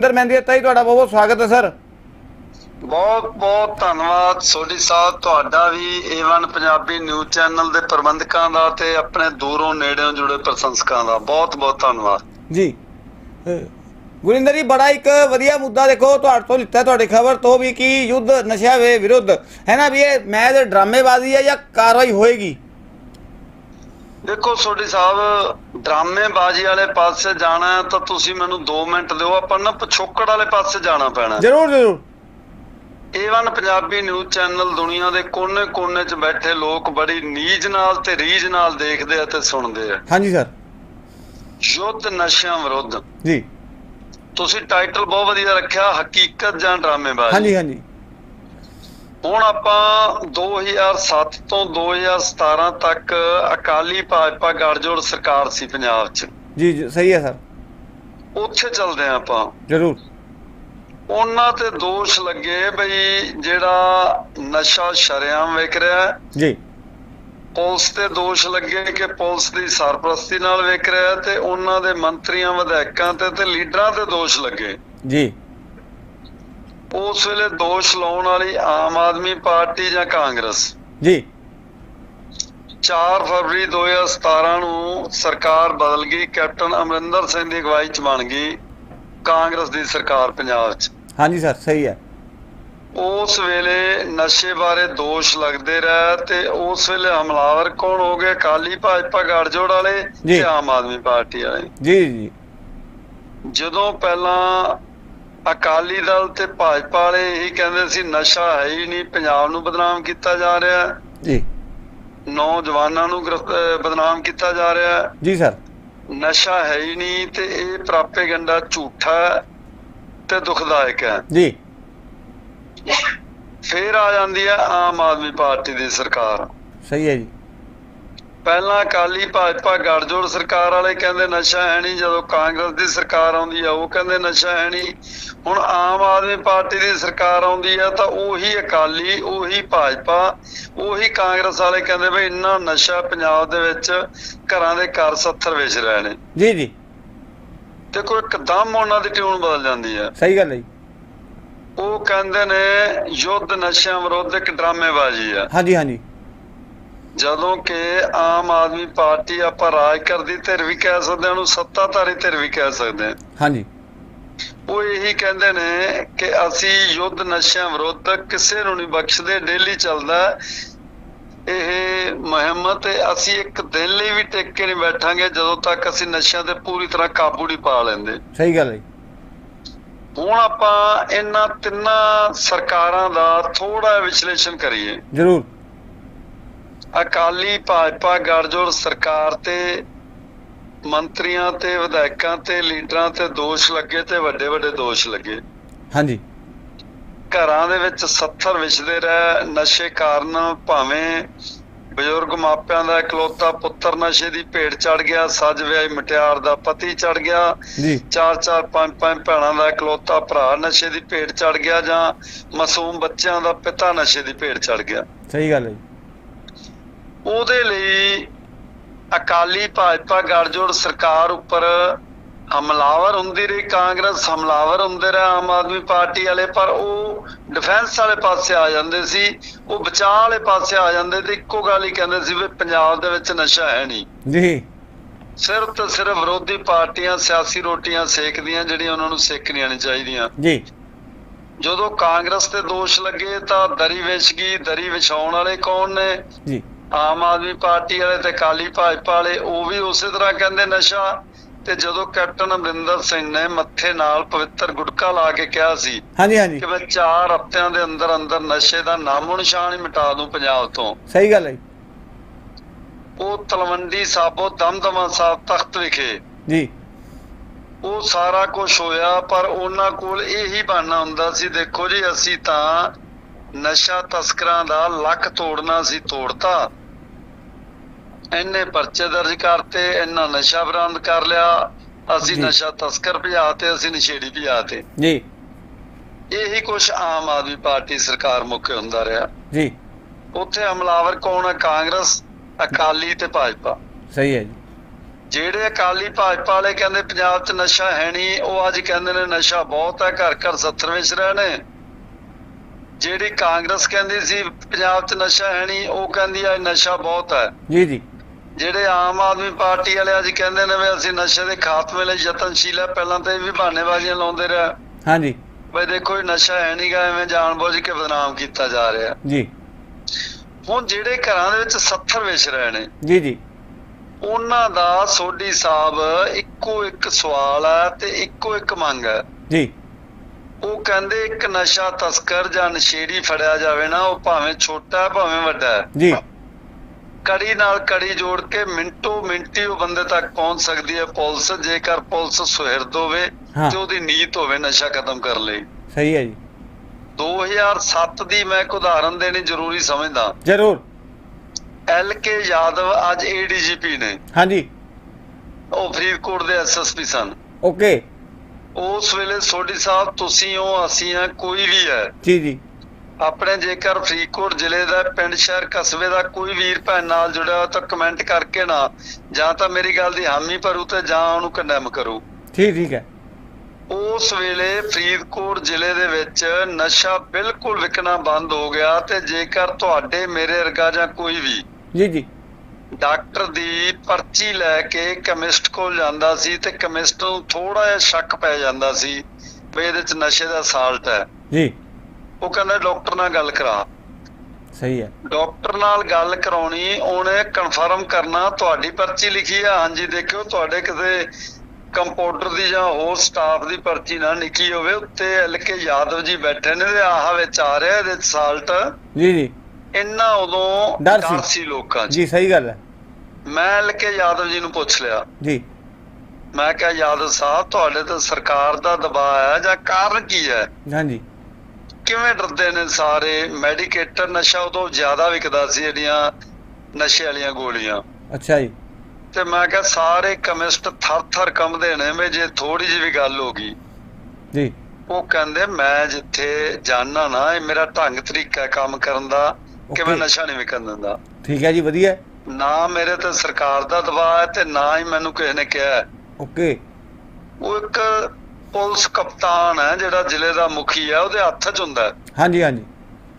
ਅੰਦਰ ਮਹਿੰਦੀ ਜੀ ਤੁਹਾਡਾ ਬਹੁਤ ਬਹੁਤ ਸਵਾਗਤ ਹੈ ਸਰ। ਬਹੁਤ ਬਹੁਤ ਧੰਨਵਾਦ। ਸੋਢੀ ਸਾਹਿਬ ਤੁਹਾਡਾ ਵੀ A1 ਪੰਜਾਬੀ ਨਿਊਜ਼ ਚੈਨਲ ਦੇ ਪ੍ਰਬੰਧਕਾਂ ਦਾ ਤੇ ਆਪਣੇ ਦੂਰੋਂ ਨੇੜਿਓਂ ਜੁੜੇ ਪ੍ਰਸ਼ੰਸਕਾਂ ਦਾ ਬਹੁਤ ਬਹੁਤ ਧੰਨਵਾਦ। ਜੀ। ਗੁਰਿੰਦਰ ਜੀ ਬੜਾ ਇੱਕ ਵਧੀਆ ਮੁੱਦਾ ਦੇਖੋ ਤੁਹਾਡੇ ਤੋਂ ਲਿੱਤਾ ਤੁਹਾਡੀ ਖਬਰ ਤੋਂ ਵੀ ਕਿ ਯੁੱਧ ਨਸ਼ਿਆਂ ਦੇ ਵਿਰੁੱਧ। ਹੈ ਨਾ ਵੀ ਇਹ ਮੈਚ ਡਰਾਮੇਬਾਜ਼ੀ ਹੈ ਜਾਂ ਕਾਰਵਾਈ ਹੋਏਗੀ? ਦੇਖੋ ਸੋਢੀ ਸਾਹਿਬ ਡਰਾਮੇਬਾਜ਼ੀ ਵਾਲੇ ਪਾਸੇ ਜਾਣਾ ਤਾਂ ਤੁਸੀਂ ਮੈਨੂੰ 2 ਮਿੰਟ ਦਿਓ। ਆਪਾਂ ਨਾ ਪਿਛੋਕੜ ਵਾਲੇ ਪਾਸੇ ਜਾਣਾ ਪੈਣਾ ਜ਼ਰੂਰ ਜ਼ਰੂਰ। A1 ਪੰਜਾਬੀ ਨਿਊਜ਼ ਚੈਨਲ ਦੁਨੀਆ ਦੇ ਕੋਨੇ-ਕੋਨੇ 'ਚ ਬੈਠੇ ਲੋਕ ਬੜੀ ਨੀਜ ਨਾਲ ਤੇ ਰੀਝ ਨਾਲ ਦੇਖਦੇ ਆ ਤੇ ਸੁਣਦੇ ਆ। ਹਾਂਜੀ ਸਰ। ਯੁੱਧ ਨਸ਼ਿਆਂ ਵਿਰੁੱਧ। ਜੀ। ਤੁਸੀਂ ਟਾਈਟਲ ਬਹੁਤ ਵਧੀਆ ਰੱਖਿਆ ਹਕੀਕਤ ਜਾਂ ਡਰਾਮੇਬਾਜ਼ੀ? ਹਾਂਜੀ ਹਾਂਜੀ। ਹੁਣ ਆਪਾਂ 2007 ਤੋਂ 2017 ਤੱਕ ਅਕਾਲੀ ਭਾਜਪਾ ਗੜਜੋੜ ਸਰਕਾਰ ਸੀ ਪੰਜਾਬ 'ਚ। ਜੀ ਜੀ, ਸਹੀ ਹੈ ਸਰ। ਉੱਥੇ ਚੱਲਦੇ ਆਂ ਆਪਾਂ। ਜ਼ਰੂਰ। ਉਹਨਾਂ ਤੇ ਦੋਸ਼ ਲੱਗੇ ਬਈ ਜਿਹੜਾ ਨਸ਼ਾ ਸ਼ਰੇਆਮ ਵਿਕ ਰਿਹਾ। ਜੀ। ਪੁਲਿਸ ਤੇ ਦੋਸ਼ ਲੱਗੇ ਕਿ ਪੁਲਿਸ ਦੀ ਸਰਪ੍ਰਸਤੀ ਨਾਲ ਵਿਕ ਰਿਹਾ ਤੇ ਉਹਨਾਂ ਦੇ ਮੰਤਰੀਆਂ ਵਿਧਾਇਕਾਂ ਤੇ ਤੇ ਲੀਡਰਾਂ ਤੇ ਦੋਸ਼ ਲੱਗੇ। ਜੀ। ਉਸ ਵੇਲੇ ਦੋਸ਼ ਲਾਉਣ ਵਾਲੀ ਆਮ ਆਦਮੀ ਪਾਰਟੀ ਜਾਂ ਕਾਂਗਰਸ? ਜੀ। 4 ਫਰਵਰੀ 2017 ਨੂੰ ਸਰਕਾਰ ਬਦਲ ਗਈ ਕੈਪਟਨ ਅਮਰਿੰਦਰ ਸਿੰਘ ਦੀ ਅਗਵਾਈ 'ਚ ਬਣ ਗਈ ਕਾਂਗਰਸ ਦੀ ਸਰਕਾਰ ਪੰਜਾਬ 'ਚ। ਹਾਂਜੀ ਸਰ ਸਹੀ ਹੈ। ਉਸ ਵੇਲੇ ਨਸ਼ੇ ਬਾਰੇ ਦੋਸ਼ ਲੱਗਦੇ ਰਹੇ ਤੇ ਉਸ ਵੇਲੇ ਹਮਲਾਵਰ ਕੌਣ ਹੋ ਗਏ? ਕਾਲੀ ਭਾਜਪਾ ਗੜਜੋੜ ਵਾਲੇ ਜੀ। ਤੇ ਆਮ ਆਦਮੀ ਪਾਰਟੀ ਵਾਲੇ। ਜੀ ਜੀ। ਜਦੋਂ ਪਹਿਲਾਂ ਅਕਾਲੀ ਦਲ ਤੇ ਭਾਜਪਾ ਵਾਲੇ ਇਹੀ ਕਹਿੰਦੇ ਸੀ ਨਸ਼ਾ ਹੈ ਹੀ ਨਹੀਂ ਪੰਜਾਬ ਨੂੰ ਬਦਨਾਮ ਕੀਤਾ ਜਾ ਰਿਹਾ ਜੀ। ਨੌਜਵਾਨਾਂ ਨੂੰ ਬਦਨਾਮ ਕੀਤਾ ਜਾ ਰਿਹਾ ਜੀ ਸਰ। ਨਸ਼ਾ ਹੈ ਹੀ ਨਹੀਂ ਤੇ ਇਹ ਪ੍ਰਾਪੇਗੰਡਾ ਝੂਠਾ ਤੇ ਦੁਖਦਾਇਕ ਹੈ। ਜੀ। ਫੇਰ ਆ ਜਾਂਦੀ ਹੈ ਆਮ ਆਦਮੀ ਪਾਰਟੀ ਦੀ ਸਰਕਾਰ। ਸਹੀ ਹੈ ਜੀ। ਪਹਿਲਾਂ ਅਕਾਲੀ ਭਾਜਪਾ ਗੜਜੋੜ ਸਰਕਾਰ ਵਾਲੇ ਕਹਿੰਦੇ ਨਸ਼ਾ ਹੈ ਨਹੀਂ ਜਦੋਂ ਕਾਂਗਰਸ ਦੀ ਸਰਕਾਰ ਆਉਂਦੀ ਆ ਉਹ ਕਹਿੰਦੇ ਨਸ਼ਾ ਹੈ ਨਹੀਂ। ਹੁਣ ਆਮ ਆਦਮੀ ਪਾਰਟੀ ਦੀ ਸਰਕਾਰ ਆਉਂਦੀ ਆ ਤਾਂ ਉਹੀ ਅਕਾਲੀ ਉਹੀ ਭਾਜਪਾ ਉਹੀ ਕਾਂਗਰਸ ਵਾਲੇ ਕਹਿੰਦੇ ਬਈ ਇੰਨਾ ਨਸ਼ਾ ਪੰਜਾਬ ਦੇ ਵਿੱਚ ਘਰਾਂ ਦੇ ਘਰ 70 ਵੇਚ ਰਹੇ ਨੇ। ਜੀ ਜੀ। ਦੇਖੋ ਇੱਕਦਮ ਉਹਨਾਂ ਦੀ ਟਿਊਨ ਬਦਲ ਜਾਂਦੀ ਆ। ਸਹੀ ਗੱਲ ਹੈ ਜੀ। ਉਹ ਕਹਿੰਦੇ ਨੇ ਯੁੱਧ ਨਸ਼ਿਆਂ ਵਿਰੁੱਧ ਇੱਕ ਡਰਾਮੇਬਾਜ਼ੀ ਆ। ਹਾਂਜੀ ਹਾਂਜੀ। ਜਦੋਂ ਕਿ ਆਮ ਆਦਮੀ ਪਾਰਟੀ ਆਪਾਂ ਰਾਜ ਕਰਦੀ ਧਿਰ ਵੀ ਕਹਿ ਸਕਦੇ ਹਾਂ ਉਹਨੂੰ ਸੱਤਾਧਾਰੀ ਧਿਰ ਵੀ ਕਹਿ ਸਕਦੇ ਹਾਂ। ਹਾਂਜੀ। ਉਹ ਇਹੀ ਕਹਿੰਦੇ ਨੇ ਕਿ ਅਸੀਂ ਯੁੱਧ ਨਸ਼ਿਆਂ ਵਿਰੁੱਧ ਕਿਸੇ ਨੂੰ ਨਹੀਂ ਬਖਸ਼ਦੇ ਡੇਲੀ ਚੱਲਦਾ। ਇਹ ਮੁਹਿੰਮ ਤੇ ਅਸੀਂ ਇੱਕ ਦਿਨ ਲਈ ਵੀ ਟਿਕ ਕੇ ਨਹੀਂ ਬੈਠਾਂਗੇ ਜਦੋਂ ਤੱਕ ਅਸੀਂ ਨਸ਼ਿਆਂ ਤੇ ਪੂਰੀ ਤਰ੍ਹਾਂ ਕਾਬੂ ਨਹੀਂ ਪਾ ਲੈਂਦੇ। ਸਹੀ ਗੱਲ ਹੈ ਹੁਣ ਆਪਾਂ ਇਹਨਾਂ ਤਿੰਨਾਂ ਸਰਕਾਰਾਂ ਦਾ ਥੋੜਾ ਵਿਸ਼ਲੇਸ਼ਣ ਕਰੀਏ। ਜ਼ਰੂਰ। ਅਕਾਲੀ ਭਾਜਪਾ ਗੜਜੋੜ ਸਰਕਾਰ ਤੇ ਮੰਤਰੀਆਂ ਤੇ ਵਿਧਾਇਕਾਂ ਤੇ ਲੀਡਰਾਂ ਤੇ ਦੋਸ਼ ਲੱਗੇ ਤੇ ਵੱਡੇ ਵੱਡੇ ਦੋਸ਼ ਲੱਗੇ। ਹਾਂਜੀ। ਘਰਾਂ ਦੇ ਵਿੱਚ 70 ਵਿਛਦੇ ਰਹਿ ਨਸ਼ੇ ਕਾਰਨ ਭਾਵੇਂ ਬਜ਼ੁਰਗ ਮਾਪਿਆਂ ਦਾ ਇਕਲੌਤਾ ਪੁੱਤਰ ਨਸ਼ੇ ਦੀ ਭੇਟ ਚੜ ਗਿਆ ਸੱਜ ਵਿਆਹੀ ਮਟਿਆਰ ਦਾ ਪਤੀ ਚੜ ਗਿਆ ਜੀ। ਚਾਰ ਚਾਰ ਪੰਜ ਪੰਜ ਭੈਣਾਂ ਦਾ ਇਕਲੌਤਾ ਭਰਾ ਨਸ਼ੇ ਦੀ ਭੇਟ ਚੜ ਗਿਆ ਜਾਂ ਮਾਸੂਮ ਬੱਚਿਆਂ ਦਾ ਪਿਤਾ ਨਸ਼ੇ ਦੀ ਭੇਟ ਚੜ ਗਿਆ। ਸਹੀ ਗੱਲ ਹੈ ਜੀ। ਉਹਦੇ ਲਈ ਅਕਾਲੀ ਭਾਜਪਾ ਗੜਜੋੜ ਸਰਕਾਰ ਉੱਪਰ ਹਮਲਾਵਰ ਹੁੰਦੀ ਰਹੀ ਕਾਂਗਰਸ ਹਮਲਾਵਰ ਹੁੰਦੇ ਰਹੇ ਆਮ ਆਦਮੀ ਪਾਰਟੀ ਵਾਲੇ ਪਰ ਉਹ ਡਿਫੈਂਸ ਵਾਲੇ ਪਾਸੇ ਆ ਜਾਂਦੇ ਸੀ ਉਹ ਬਚਾਅ ਵਾਲੇ ਪਾਸੇ ਆ ਜਾਂਦੇ ਤੇ ਇੱਕੋ ਗੱਲ ਹੀ ਕਹਿੰਦੇ ਸੀ ਵੀ ਪੰਜਾਬ ਦੇ ਵਿੱਚ ਨਸ਼ਾ ਹੈ ਨਹੀਂ। ਜੀ। ਸਿਰਫ ਤੇ ਸਿਰਫ ਵਿਰੋਧੀ ਪਾਰਟੀਆਂ ਸਿਆਸੀ ਰੋਟੀਆਂ ਸੇਕਦੀਆਂ ਜਿਹੜੀਆਂ ਉਹਨਾਂ ਨੂੰ ਸੇਕਣੀਆਂ ਨਹੀਂ ਚਾਹੀਦੀਆਂ। ਜੀ। ਜਦੋਂ ਕਾਂਗਰਸ ਤੇ ਦੋਸ਼ ਲੱਗੇ ਤਾਂ ਦਰੀ ਵਿਛ ਗਈ ਦਰੀ ਵਿਛਾਉਣ ਵਾਲੇ ਕੌਣ ਨੇ? ਜੀ। ਆਮ ਆਦਮੀ ਪਾਰਟੀ ਵਾਲੇ ਤੇ ਕਾਲੀ ਭਾਜਪਾ ਵਾਲੇ ਉਹ ਵੀ ਉਸੇ ਤਰ੍ਹਾਂ ਕਹਿੰਦੇ ਨਸ਼ਾ। ਤੇ ਜਦੋਂ ਕੈਪਟਨ ਅਮਰਿੰਦਰ ਸਿੰਘ ਨੇ ਮੱਥੇ ਨਾਲ ਪਵਿੱਤਰ ਗੁਟਕਾ ਲਾ ਕੇ ਕਿਹਾ ਸੀ ਹਾਂਜੀ ਹਾਂਜੀ। ਕਿ ਮੈਂ 4 ਹਫ਼ਤਿਆਂ ਦੇ ਅੰਦਰ ਅੰਦਰ ਨਸ਼ੇ ਦਾ ਨਾਮੋ ਨਿਸ਼ਾਨ ਹੀ ਮਿਟਾ ਦੂੰ ਪੰਜਾਬ ਤੋਂ। ਸਹੀ ਗੱਲ ਹੈ ਉਹ ਤਲਵੰਡੀ ਸਾਬੋ ਦਮਦਮਾ ਸਾਹਿਬ ਤਖਤ ਵਿਖੇ। ਜੀ। ਉਹ ਸਾਰਾ ਕੁਝ ਹੋਇਆ ਪਰ ਉਹਨਾਂ ਕੋਲ ਇਹੀ ਬਹਾਨਾ ਹੁੰਦਾ ਸੀ ਦੇਖੋ ਜੀ ਅਸੀਂ ਤਾਂ ਨਸ਼ਾ ਤਸਕਰਾਂ ਦਾ ਲੱਕ ਤੋੜਨਾ ਸੀ ਤੋੜਤਾ। ਇੰਨੇ ਪਰਚੇ ਦਰਜ ਕਰਤੇ ਇੰਨਾ ਨਸ਼ਾ ਬਰਾਮਦ ਕਰ ਲਿਆ। ਅਸੀਂ। ਨਸ਼ਾ ਤਸਕਰ ਭਜਾਤੇ ਅਸੀਂ ਨਸ਼ੇੜੀ ਭਜਾਤੇ ਜੀ। ਇਹੀ ਕੁਝ ਆਮ ਆਦਮੀ ਪਾਰਟੀ ਸਰਕਾਰ ਮੁੱਖ ਹੁੰਦਾ ਰਿਹਾ। ਜੀ। ਉੱਥੇ ਹਮਲਾਵਰ ਕੌਣ ਹੈ? ਕਾਂਗਰਸ ਅਕਾਲੀ ਤੇ ਭਾਜਪਾ। ਸਹੀ ਹੈ ਜੀ। ਜਿਹੜੇ ਅਕਾਲੀ ਭਾਜਪਾ ਵਾਲੇ ਕਹਿੰਦੇ ਪੰਜਾਬ 'ਚ ਨਸ਼ਾ ਹੈ ਨਹੀਂ ਉਹ ਅੱਜ ਕਹਿੰਦੇ ਨੇ ਨਸ਼ਾ ਬਹੁਤ ਹੈ ਘਰ ਘਰ 70 ਵਿਚ ਰਹੇ ਨੇ ਜਿਹੜੀ ਕਾਂਗਰਸ ਕਹਿੰਦੀ ਸੀ ਪੰਜਾਬ 'ਚ ਨਸ਼ਾ ਹੈ ਨਹੀਂ ਉਹ ਕਹਿੰਦੀ ਆ ਨਸ਼ਾ ਬਹੁਤ ਹੈ। ਜੀ ਜੀ। ਜਿਹੜੇ ਆਮ ਆਦਮੀ ਪਾਰਟੀ ਵਾਲੇ ਅੱਜ ਕਹਿੰਦੇ ਨੇ ਵੀ ਅਸੀਂ ਨਸ਼ੇ ਦੇ ਖਾਤਮੇ ਲਈ ਯਤਨਸ਼ੀਲ ਹੈ ਪਹਿਲਾਂ ਤਾਂ ਇਹ ਵੀ ਬਹਾਨੇਬਾਜ਼ੀਆਂ ਲਾਉਂਦੇ ਰਿਹਾ। ਹਾਂਜੀ। ਬਈ ਦੇਖੋ ਇਹ ਨਸ਼ਾ ਹੈ ਨਹੀਂਗਾ ਐਵੇਂ ਜਾਣਬੁੱਝ ਕੇ ਬਦਨਾਮ ਕੀਤਾ ਜਾ ਰਿਹਾ। ਜੀ। ਹੁਣ ਜਿਹੜੇ ਘਰਾਂ ਦੇ ਵਿੱਚ 70 ਵਿਚ ਰਹੇ ਨੇ ਜੀ ਜੀ। ਉਹਨਾਂ ਦਾ ਸੋਢੀ ਸਾਹਿਬ ਇੱਕੋ ਇੱਕ ਸਵਾਲ ਹੈ ਤੇ ਇੱਕੋ ਇੱਕ ਮੰਗ ਹੈ ਜੀ। ਉਹ ਕਹਿੰਦੇ ਇੱਕ ਨਸ਼ਾ ਤਸਕਰ ਜਾਂ ਨਸ਼ੇੜੀ ਫੜਿਆ ਜਾਵੇ ਨਾ ਉਹ ਭਾਵੇਂ ਛੋਟਾ ਭਾਵੇਂ ਵੱਡਾ ਹੈ। ਜੀ। ਕੜੀ ਨਾਲ ਕੜੀ ਜੋੜ ਕੇ ਮਿੰਟੋ ਮਿੰਟੀ ਉਹ ਬੰਦੇ ਤੱਕ ਪਹੁੰਚ ਸਕਦੀ ਹੈ ਪੁਲਿਸ ਜੇਕਰ ਪੁਲਿਸ ਸੁਹਿਰਦ ਹੋਵੇ। ਤੇ ਉਹਦੀ ਨੀਤ ਹੋਵੇ ਨਸ਼ਾ ਖਤਮ ਕਰਨ ਲਈ। ਸਹੀ ਹੈ ਜੀ। 2007 ਦੀ ਮੈਂ ਇੱਕ ਉਦਾਹਰਨ ਦੇਣੀ ਜ਼ਰੂਰੀ ਸਮਝਦਾ। ਜ਼ਰੂਰ। ਐਲ ਕੇ ਯਾਦਵ ਅੱਜ ਏਡੀਜੀਪੀ ਨੇ। ਹਾਂਜੀ। ਉਹ ਫਰੀਦਕੋਟ ਦੇ ਐਸਐਸਪੀ ਸਨ। ਓਕੇ। ਉਸ ਵੇਲੇ ਸੋਢੀ ਸਾਹਿਬ ਤੁਸੀਂ ਹੋ ਅਸੀਂ ਆ ਕੋਈ ਵੀ ਹੈ। ਜੀ ਜੀ। ਆਪਣੇ ਜੇਕਰ ਫਰੀਦਕੋਟ ਜ਼ਿਲ੍ਹੇ ਦਾ ਪਿੰਡ ਸ਼ਹਿਰ ਕਸਬੇ ਦਾ ਕੋਈ ਵੀਰ ਭੈਣ ਨਾਲ ਜੁੜਿਆ ਤਾਂ ਕਮੈਂਟ ਕਰਕੇ ਨਾ ਜਾਂ ਤਾਂ ਮੇਰੀ ਗੱਲ ਦੀ ਹਾਮੀ ਭਰੂ ਤੇ ਜਾਂ ਉਹਨੂੰ ਕੰਡੈਮ ਕਰੂ। ਠੀਕ ਠੀਕ ਹੈ। ਉਸ ਵੇਲੇ ਫਰੀਦਕੋਟ ਜ਼ਿਲ੍ਹੇ ਦੇ ਵਿੱਚ ਨਸ਼ਾ ਬਿਲਕੁਲ ਵਿਕਣਾ ਬੰਦ ਹੋ ਗਿਆ ਤੇ ਜੇਕਰ ਤੁਹਾਡੇ ਮੇਰੇ ਵਰਗਾ ਜਾਂ ਕੋਈ ਵੀ ਜੀ ਜੀ। ਡਾਕਟਰ ਦੀ ਪਰਚੀ ਲੈ ਕੇ ਕੈਮਿਸਟ ਕੋਲ ਜਾਂਦਾ ਸੀ ਤੇ ਕੈਮਿਸਟ ਨੂੰ ਥੋੜਾ ਜਿਹਾ ਸ਼ੱਕ ਪੈ ਜਾਂਦਾ ਸੀ ਵੀ ਇਹਦੇ ਚ ਨਸ਼ੇ ਦਾ ਸਾਲਟ ਹੈ। ਜੀ। ਉਹ ਕਹਿੰਦਾ ਡਾਕਟਰ ਨਾਲ ਗੱਲ ਕਰਾ। ਸਹੀ ਹੈ। ਡਾਕਟਰ ਨਾਲ ਗੱਲ ਕਰਾਉਣੀ ਉਹਨੇ ਕਨਫਰਮ ਕਰਨਾ ਤੁਹਾਡੀ ਪਰਚੀ ਲਿਖੀ ਆ। ਹਾਂਜੀ ਦੇਖਿਓ ਤੁਹਾਡੇ ਕਿਸੇ ਕੰਪਿਊਟਰ ਦੀ ਜਾਂ ਹੋਰ ਸਟਾਫ ਦੀ ਪਰਚੀ ਨਾ ਲਿਖੀ ਹੋਵੇ ਉੱਤੇ ਐਲ ਕੇ ਯਾਦਵ ਜੀ ਬੈਠੇ ਨੇ ਤੇ ਆਹ ਵਿੱਚ ਆ ਰਿਹਾ ਇਹਦੇ ਸਾਲਟ ਜੀ ਜੀ। ਇੰਨਾ ਉਦੋਂ ਡਰ ਸੀ। ਸੀ ਲੋਕਾਂ 'ਚ। ਜੀ ਸਹੀ ਗੱਲ ਹੈ। ਮੈਂ ਐਲ ਕੇ ਯਾਦਵ ਜੀ ਨੂੰ ਪੁੱਛ ਲਿਆ। ਜੀ। ਮੈਂ ਕਿਹਾ ਯਾਦਵ ਸਾਹਿਬ ਤੁਹਾਡੇ ਤੇ ਸਰਕਾਰ ਦਾ ਦਬਾਅ ਹੈ ਜਾਂ ਕਾਰਨ ਕੀ ਹੈ? ਹਾਂਜੀ। ਕਿਵੇਂ ਡਰਦੇ ਨੇ ਸਾਰੇ? ਮੈਡੀਕੇਟਰ ਨਸ਼ਾ ਉਦੋਂ ਜ਼ਿਆਦਾ ਵਿਕਦਾ ਸੀ ਜਿਹੜੀਆਂ ਨਸ਼ੇ ਵਾਲੀਆਂ ਗੋਲੀਆਂ। ਅੱਛਾ ਜੀ। ਤੇ ਮੈਂ ਕਿਹਾ ਸਾਰੇ ਕਮਿਸਟ ਥਰ ਥਰ ਕੰਬਦੇ ਨੇ ਵੀ ਜੇ ਥੋੜੀ ਜਿਹੀ ਵੀ ਗੱਲ ਹੋ ਗਈ। ਜੀ। ਉਹ ਕਹਿੰਦੇ ਮੈਂ ਜਿੱਥੇ ਜਾਣਾ ਨਾ ਇਹ ਮੇਰਾ ਢੰਗ ਤਰੀਕਾ ਕੰਮ ਕਰਨ ਦਾ ਕਿ ਮੈਂ. ਨਸ਼ਾ ਨਹੀਂ ਵਿਕਣ ਦਿੰਦਾ। ਠੀਕ ਹੈ ਜੀ ਵਧੀਆ। ਨਾ ਮੇਰੇ ਤੇ ਸਰਕਾਰ ਦਾ ਦਬਾਅ ਹੈ ਤੇ ਨਾ ਹੀ ਮੈਨੂੰ ਕਿਸੇ ਨੇ ਕਿਹਾ। ਓਕੇ ਉਹ ਇੱਕ ਪੁਲਿਸ ਕਪਤਾਨ ਹੈ ਜਿਹੜਾ ਜ਼ਿਲ੍ਹੇ ਦਾ ਮੁਖੀ ਹੈ ਉਹਦੇ ਹੱਥ 'ਚ ਹੁੰਦਾ ਹੈ। ਹਾਂਜੀ ਹਾਂਜੀ।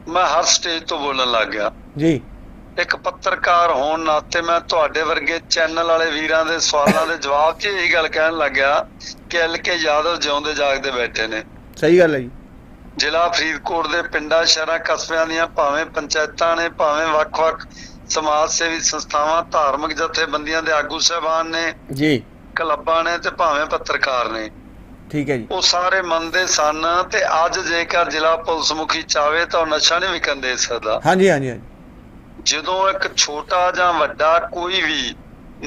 ਮੈਂ ਹਰ ਸਟੇਜ ਤੋਂ ਬੋਲਣ ਲੱਗ ਗਿਆ। ਜੀ। ਇੱਕ ਪੱਤਰਕਾਰ ਹੋਣ ਨਾਤੇ ਮੈਂ ਤੁਹਾਡੇ ਵਰਗੇ ਚੈਨਲ ਵਾਲੇ ਵੀਰਾਂ ਦੇ ਸਵਾਲਾਂ ਦੇ ਜਵਾਬ 'ਚ ਇਹੀ ਗੱਲ ਕਹਿਣ ਲੱਗਿਆ ਕਿ ਐਲ ਕੇ ਯਾਦਵ ਜਿਉਂਦੇ ਜਾਗਦੇ ਬੈਠੇ ਨੇ। ਸਹੀ ਗੱਲ ਹੈ ਜੀ। ਜ਼ਿਲ੍ਹਾ ਫਰੀਦਕੋਟ ਦੇ ਪਿੰਡਾਂ ਸ਼ਹਿਰਾਂ ਕਸਬਿਆਂ ਦੀਆਂ ਭਾਵੇਂ ਪੰਚਾਇਤਾਂ ਨੇ ਭਾਵੇਂ ਵੱਖ-ਵੱਖ ਸਮਾਜ ਸੇਵੀ ਸੰਸਥਾਵਾਂ ਧਾਰਮਿਕ ਜਥੇਬੰਦੀਆਂ ਦੇ ਆਗੂ ਸਹਿਬਾਨ ਨੇ ਜੀ। ਕਲੱਬਾਂ ਨੇ ਤੇ ਭਾਵੇਂ ਪੱਤਰਕਾਰ ਨੇ। ਠੀਕ ਹੈ ਜੀ। ਉਹ ਸਾਰੇ ਮੰਨਦੇ ਸਨ ਤੇ ਅੱਜ ਜੇਕਰ ਜ਼ਿਲ੍ਹਾ ਪੁਲਿਸ ਮੁਖੀ ਚਾਵੇ ਤਾਂ ਨਸ਼ਾ ਨਹੀਂ ਵਿਕਣ ਦੇ ਸਕਦਾ। ਹਾਂਜੀ ਹਾਂਜੀ ਹਾਂਜੀ। ਜਦੋਂ ਇੱਕ ਛੋਟਾ ਜਾਂ ਵੱਡਾ ਕੋਈ ਵੀ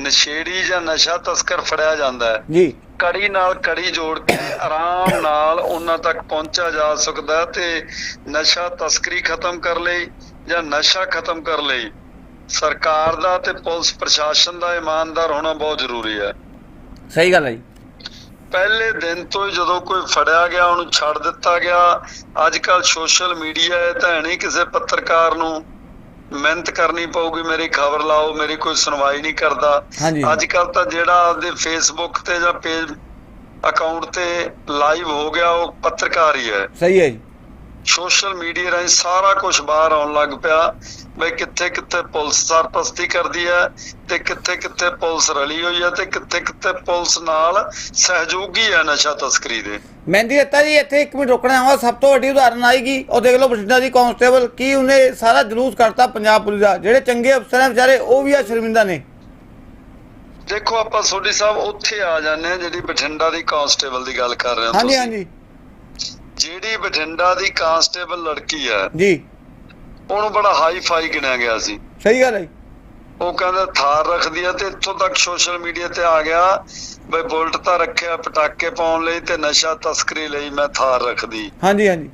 ਨਸ਼ੇੜੀ ਜਾਂ ਨਸ਼ਾ ਤਸਕਰ ਫੜਿਆ ਜਾਂਦਾ ਹੈ ਜੀ। ਕੜੀ ਨਾਲ ਕੜੀ ਜੋੜ ਕੇ ਆਰਾਮ ਨਾਲ ਉਹਨਾਂ ਤੱਕ ਪਹੁੰਚਿਆ ਜਾ ਸਕਦਾ ਤੇ ਨਸ਼ਾ ਤਸਕਰੀ ਖਤਮ ਕਰ ਲਈ ਜਾਂ ਨਸ਼ਾ ਖਤਮ ਕਰ ਲਈ ਸਰਕਾਰ ਦਾ ਤੇ ਪੁਲਿਸ ਪ੍ਰਸ਼ਾਸਨ ਦਾ ਇਮਾਨਦਾਰ ਹੋਣਾ ਬਹੁਤ ਜ਼ਰੂਰੀ ਹੈ। ਸਹੀ ਗੱਲ ਹੈ ਜੀ। ਪਹਿਲੇ ਦਿਨ ਤੋਂ ਜਦੋਂ ਕੋਈ ਫੜਿਆ ਗਿਆ ਉਹਨੂੰ ਛੱਡ ਦਿੱਤਾ ਗਿਆ। ਅੱਜ ਕੱਲ ਸੋਸ਼ਲ ਮੀਡੀਆ ਹੈ ਤਾਂ ਨਹੀਂ ਕਿਸੇ ਪੱਤਰਕਾਰ ਨੂੰ ਮਿਹਨਤ ਕਰਨੀ ਪਊਗੀ ਮੇਰੀ ਖਬਰ ਲਾਓ ਮੇਰੀ ਕੋਈ ਸੁਣਵਾਈ ਨਹੀਂ ਕਰਦਾ। ਅੱਜ ਕੱਲ ਤਾਂ ਜਿਹੜਾ ਆਪਦੇ ਫੇਸਬੁੱਕ ਤੇ ਜਾਂ ਪੇਜ ਅਕਾਊਂਟ ਤੇ ਲਾਈਵ ਹੋ ਗਿਆ ਉਹ ਪੱਤਰਕਾਰ ਹੀ ਹੈ। ਸਹੀ ਹੈ ਜੀ। ਸੋਸ਼ਲ ਮੀਡੀਆ ਰਾਹੀਂ ਸਾਰਾ ਕੁਝ ਬਾਹਰ ਆਉਣ ਲੱਗ ਪਿਆ। ਬਈ ਕਿੱਥੇ ਕਿੱਥੇ ਪੁਲਿਸ ਸਰਪ੍ਰਸਤੀ ਕਰਦੀ ਹੈ ਤੇ ਕਿੱਥੇ ਕਿੱਥੇ ਪੁਲਿਸ ਰਲੀ ਹੋਈ ਹੈ ਤੇ ਕਿੱਥੇ ਕਿੱਥੇ ਪੁਲਿਸ ਨਾਲ ਸਹਿਯੋਗੀ ਹੈ ਨਸ਼ਾ ਤਸਕਰੀ ਦੇ। ਮਹਿੰਦੀ ਦਿੱਤਾ ਜੀ ਇੱਥੇ ਇੱਕ ਮਿੰਟ ਰੁਕਣਾ ਆਵਾ ਸਭ ਤੋਂ ਵੱਡੀ ਉਦਾਹਰਨ ਆਏਗੀ। ਉਹ ਦੇਖ ਲਓ ਬਠਿੰਡਾ ਦੀ ਕਾਂਸਟੇਬਲ ਕੀ ਉਹਨੇ ਸਾਰਾ ਜਲੂਸ ਕਰਤਾ ਪੰਜਾਬ ਪੁਲਿਸ ਦਾ। ਜਿਹੜੇ ਚੰਗੇ ਅਫਸਰ ਨੇ ਵਿਚਾਰੇ ਉਹ ਵੀ ਆ ਸ਼ਰਮਿੰਦਾ ਨੇ। ਦੇਖੋ ਆਪਾਂ ਸੋਢੀ ਸਾਹਿਬ ਉੱਥੇ ਆ ਜਾਂਦੇ ਹਾਂ ਜਿਹੜੀ ਬਠਿੰਡਾ ਦੀ ਕਾਂਸਟੇਬਲ ਦੀ ਗੱਲ ਕਰ ਰਹੇ ਹੋ ਹਾਂਜੀ। ਹਾਂਜੀ। ਜਿਹੜੀ ਬਠਿੰਡਾ ਦੀ ਕਾਂਸਟੇਬਲ ਲੜਕੀ ਹੈ ਜੀ। ਉਹਨੂੰ ਬੜਾ ਹਾਈ ਫਾਈ ਗਿਣਿਆ ਗਿਆ ਸੀ। ਸਹੀ ਗੱਲ ਹੈ ਉਹ ਕਹਿੰਦਾ ਥਾਰ ਰੱਖਦੀ ਆ ਤੇ ਇੱਥੋਂ ਤੱਕ ਸੋਸ਼ਲ ਮੀਡੀਆ ਤੇ ਆ ਗਿਆ ਬਈ ਬੁਲਟ ਤਾਂ ਰੱਖਿਆ ਪਟਾਕੇ ਪਾਉਣ ਲਈ ਤੇ ਨਸ਼ਾ ਤਸਕਰੀ ਲਈ ਮੈਂ ਥਾਰ ਰੱਖਦੀ। ਹਾਂਜੀ ਹਾਂਜੀ।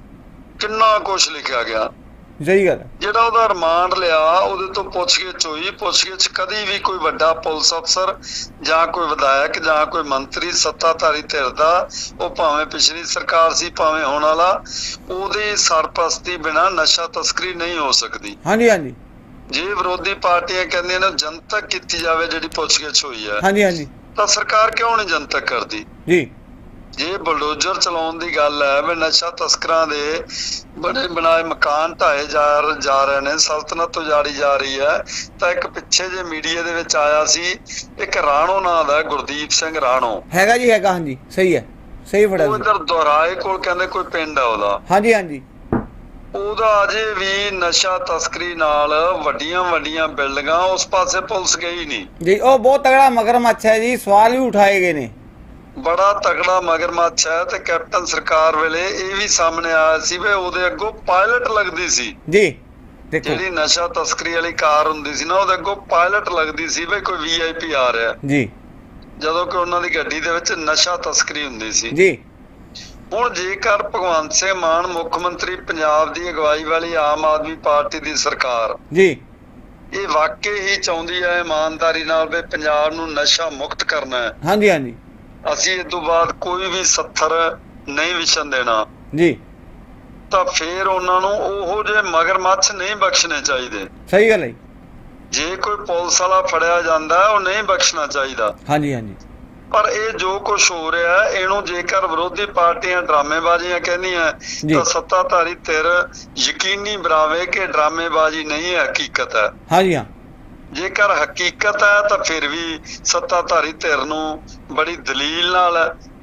ਕਿੰਨਾ ਕੁਝ ਲਿਖਿਆ ਗਿਆ। ਸਹੀ ਗੱਲ ਜਿਹੜਾ ਉਹਦਾ ਰਿਮਾਂਡ ਲਿਆ ਉਹਦੇ ਤੋਂ ਪੁੱਛਗਿੱਛ ਹੋਈ। ਪੁੱਛਗਿੱਛ ਕਦੀ ਵੀ ਕੋਈ ਵੱਡਾ ਪੁਲਿਸ ਅਫਸਰ ਜਾਂ ਕੋਈ ਵਿਧਾਇਕ ਜਾਂ ਕੋਈ ਮੰਤਰੀ ਸੱਤਾਧਾਰੀ ਧਿਰ ਦਾ ਉਹ ਭਾਵੇਂ ਪਿਛਲੀ ਸਰਕਾਰ ਸੀ ਭਾਵੇਂ ਹੁਣ ਵਾਲਾ ਉਹਦੀ ਸਰਪ੍ਰਸਤੀ ਬਿਨਾ ਨਸ਼ਾ ਤਸਕਰੀ ਨਹੀਂ ਹੋ ਸਕਦੀ। ਹਾਂਜੀ ਹਾਂਜੀ। ਜੇ ਵਿਰੋਧੀ ਪਾਰਟੀਆਂ ਕਹਿੰਦੀਆਂ ਨੇ ਜਨਤਕ ਕੀਤੀ ਜਾਵੇ ਜਿਹੜੀ ਪੁੱਛਗਿੱਛ ਹੋਈ ਹੈ ਹਾਂਜੀ ਹਾਂਜੀ। ਤਾਂ ਸਰਕਾਰ ਕਿਉਂ ਨਹੀਂ ਜਨਤਕ ਕਰਦੀ? ਜੀ। ਜੇ ਬਲਡੋਜ਼ਰ ਚਲਾਉਣ ਦੀ ਗੱਲ ਹੈ ਵੀ ਨਸ਼ਾ ਤਸਕਰਾਂ ਦੇ ਬੜੇ ਬਣਾਏ ਮਕਾਨ ਢਾਏ ਜਾ ਜਾ ਰਹੇ ਨੇ ਸਲਤਨਤ ਉਜਾੜੀ ਜਾ ਰਹੀ ਹੈ। ਤਾਂ ਇੱਕ ਪਿੱਛੇ ਜੇ ਮੀਡੀਆ ਦੇ ਵਿੱਚ ਆਇਆ ਸੀ ਇੱਕ ਰਾਣੋ ਨਾਂ ਦਾ ਗੁਰਦੀਪ ਸਿੰਘ ਰਾਣੋ। ਹੈਗਾ ਜੀ ਹੈਗਾ ਹਾਂਜੀ ਸਹੀ ਹੈ ਸਹੀ ਫੜਿਆ ਉਹ। ਇਧਰ ਦੁਹਰਾਏ ਕੋਲ ਕਹਿੰਦੇ ਕੋਈ ਪਿੰਡ ਆ ਉਹਦਾ। ਹਾਂਜੀ ਹਾਂਜੀ। ਉਹਦਾ ਅਜੇ ਵੀ ਨਸ਼ਾ ਤਸਕਰੀ ਨਾਲ ਵੱਡੀਆਂ ਵੱਡੀਆਂ ਬਿਲਡਿੰਗਾਂ ਉਸ ਪਾਸੇ ਪੁਲਿਸ ਗਈ ਨਹੀਂ। ਜੀ ਉਹ ਬਹੁਤ ਤਗੜਾ ਮਗਰਮੱਛ ਹੈ ਜੀ ਸਵਾਲ ਵੀ ਉਠਾਏ ਗਏ ਨੇ। ਬੜਾ ਤਗੜਾ ਮਗਰਮੱਛ ਹੈ ਤੇ ਕੈਪਟਨ ਸਰਕਾਰ ਵੇਲੇ ਇਹ ਵੀ ਸਾਹਮਣੇ ਆਇਆ ਸੀ ਵੀ ਉਹਦੇ ਅੱਗੋਂ ਪਾਇਲਟ ਲੱਗਦੀ ਸੀ। ਜੀ ਦੇਖੋ। ਜਿਹੜੀ ਨਸ਼ਾ ਤਸਕਰੀ ਵਾਲੀ ਕਾਰ ਹੁੰਦੀ ਸੀ ਨਾ ਉਹਦੇ ਅੱਗੋਂ ਪਾਇਲਟ ਲੱਗਦੀ ਸੀ ਵੀ ਕੋਈ ਵੀਆਈਪੀ ਆ ਰਿਹਾ। ਜੀ। ਜਦੋਂ ਕਿ ਉਹਨਾਂ ਦੀ ਗੱਡੀ ਦੇ ਵਿੱਚ ਨਸ਼ਾ ਤਸਕਰੀ ਹੁੰਦੀ ਸੀ। ਜੀ। ਹੁਣ ਜੇਕਰ ਭਗਵੰਤ ਸਿੰਘ ਮਾਨ ਮੁੱਖ ਮੰਤਰੀ ਪੰਜਾਬ ਦੀ ਅਗਵਾਈ ਵਾਲੀ ਆਮ ਆਦਮੀ ਪਾਰਟੀ ਦੀ ਸਰਕਾਰ ਜੀ। ਇਹ ਵਾਕਈ ਹੀ ਚਾਹੁੰਦੀ ਹੈ ਇਮਾਨਦਾਰੀ ਨਾਲ ਵੀ ਪੰਜਾਬ ਨੂੰ ਨਸ਼ਾ ਮੁਕਤ ਕਰਨਾ ਹੈ। ਹਾਂਜੀ ਹਾਂਜੀ। ਅਸੀਂ ਇਸ ਤੋਂ ਬਾਅਦ ਕੋਈ ਵੀ ਸੱਥਰ ਨਹੀਂ ਵਿਛਣ ਦੇਣਾ। ਜੀ। ਤਾਂ ਫਿਰ ਉਹਨਾਂ ਨੂੰ ਉਹੋ ਜਿਹੇ ਮਗਰਮੱਛ ਨਹੀਂ ਬਖਸ਼ਣੇ ਚਾਹੀਦੇ। ਸਹੀ ਗੱਲ ਹੈ ਜੀ। ਜੇ ਕੋਈ ਪੁਲਿਸ ਵਾਲਾ ਫੜਿਆ ਜਾਂਦਾ ਉਹ ਨਹੀਂ ਬਖਸ਼ਣਾ ਚਾਹੀਦਾ। ਹਾਂਜੀ ਹਾਂਜੀ। ਪਰ ਇਹ ਜੋ ਕੁਝ ਹੋ ਰਿਹਾ ਇਹਨੂੰ ਜੇਕਰ ਵਿਰੋਧੀ ਪਾਰਟੀਆਂ ਡਰਾਮੇਬਾਜ਼ੀਆਂ ਕਹਿੰਦੀਆਂ ਜੀ। ਤਾਂ ਸੱਤਾਧਾਰੀ ਧਿਰ ਯਕੀਨੀ ਬਣਾਵੇ ਕਿ ਡਰਾਮੇਬਾਜ਼ੀ ਨਹੀਂ ਹੈ ਹਕੀਕਤ ਹੈ। ਹਾਂਜੀ ਹਾਂ। ਜੇਕਰ ਹਕੀਕਤ ਹੈ ਤਾਂ ਫਿਰ ਵੀ ਸੱਤਾਧਾਰੀ ਧਿਰ ਨੂੰ ਬੜੀ ਦਲੀਲ ਨਾਲ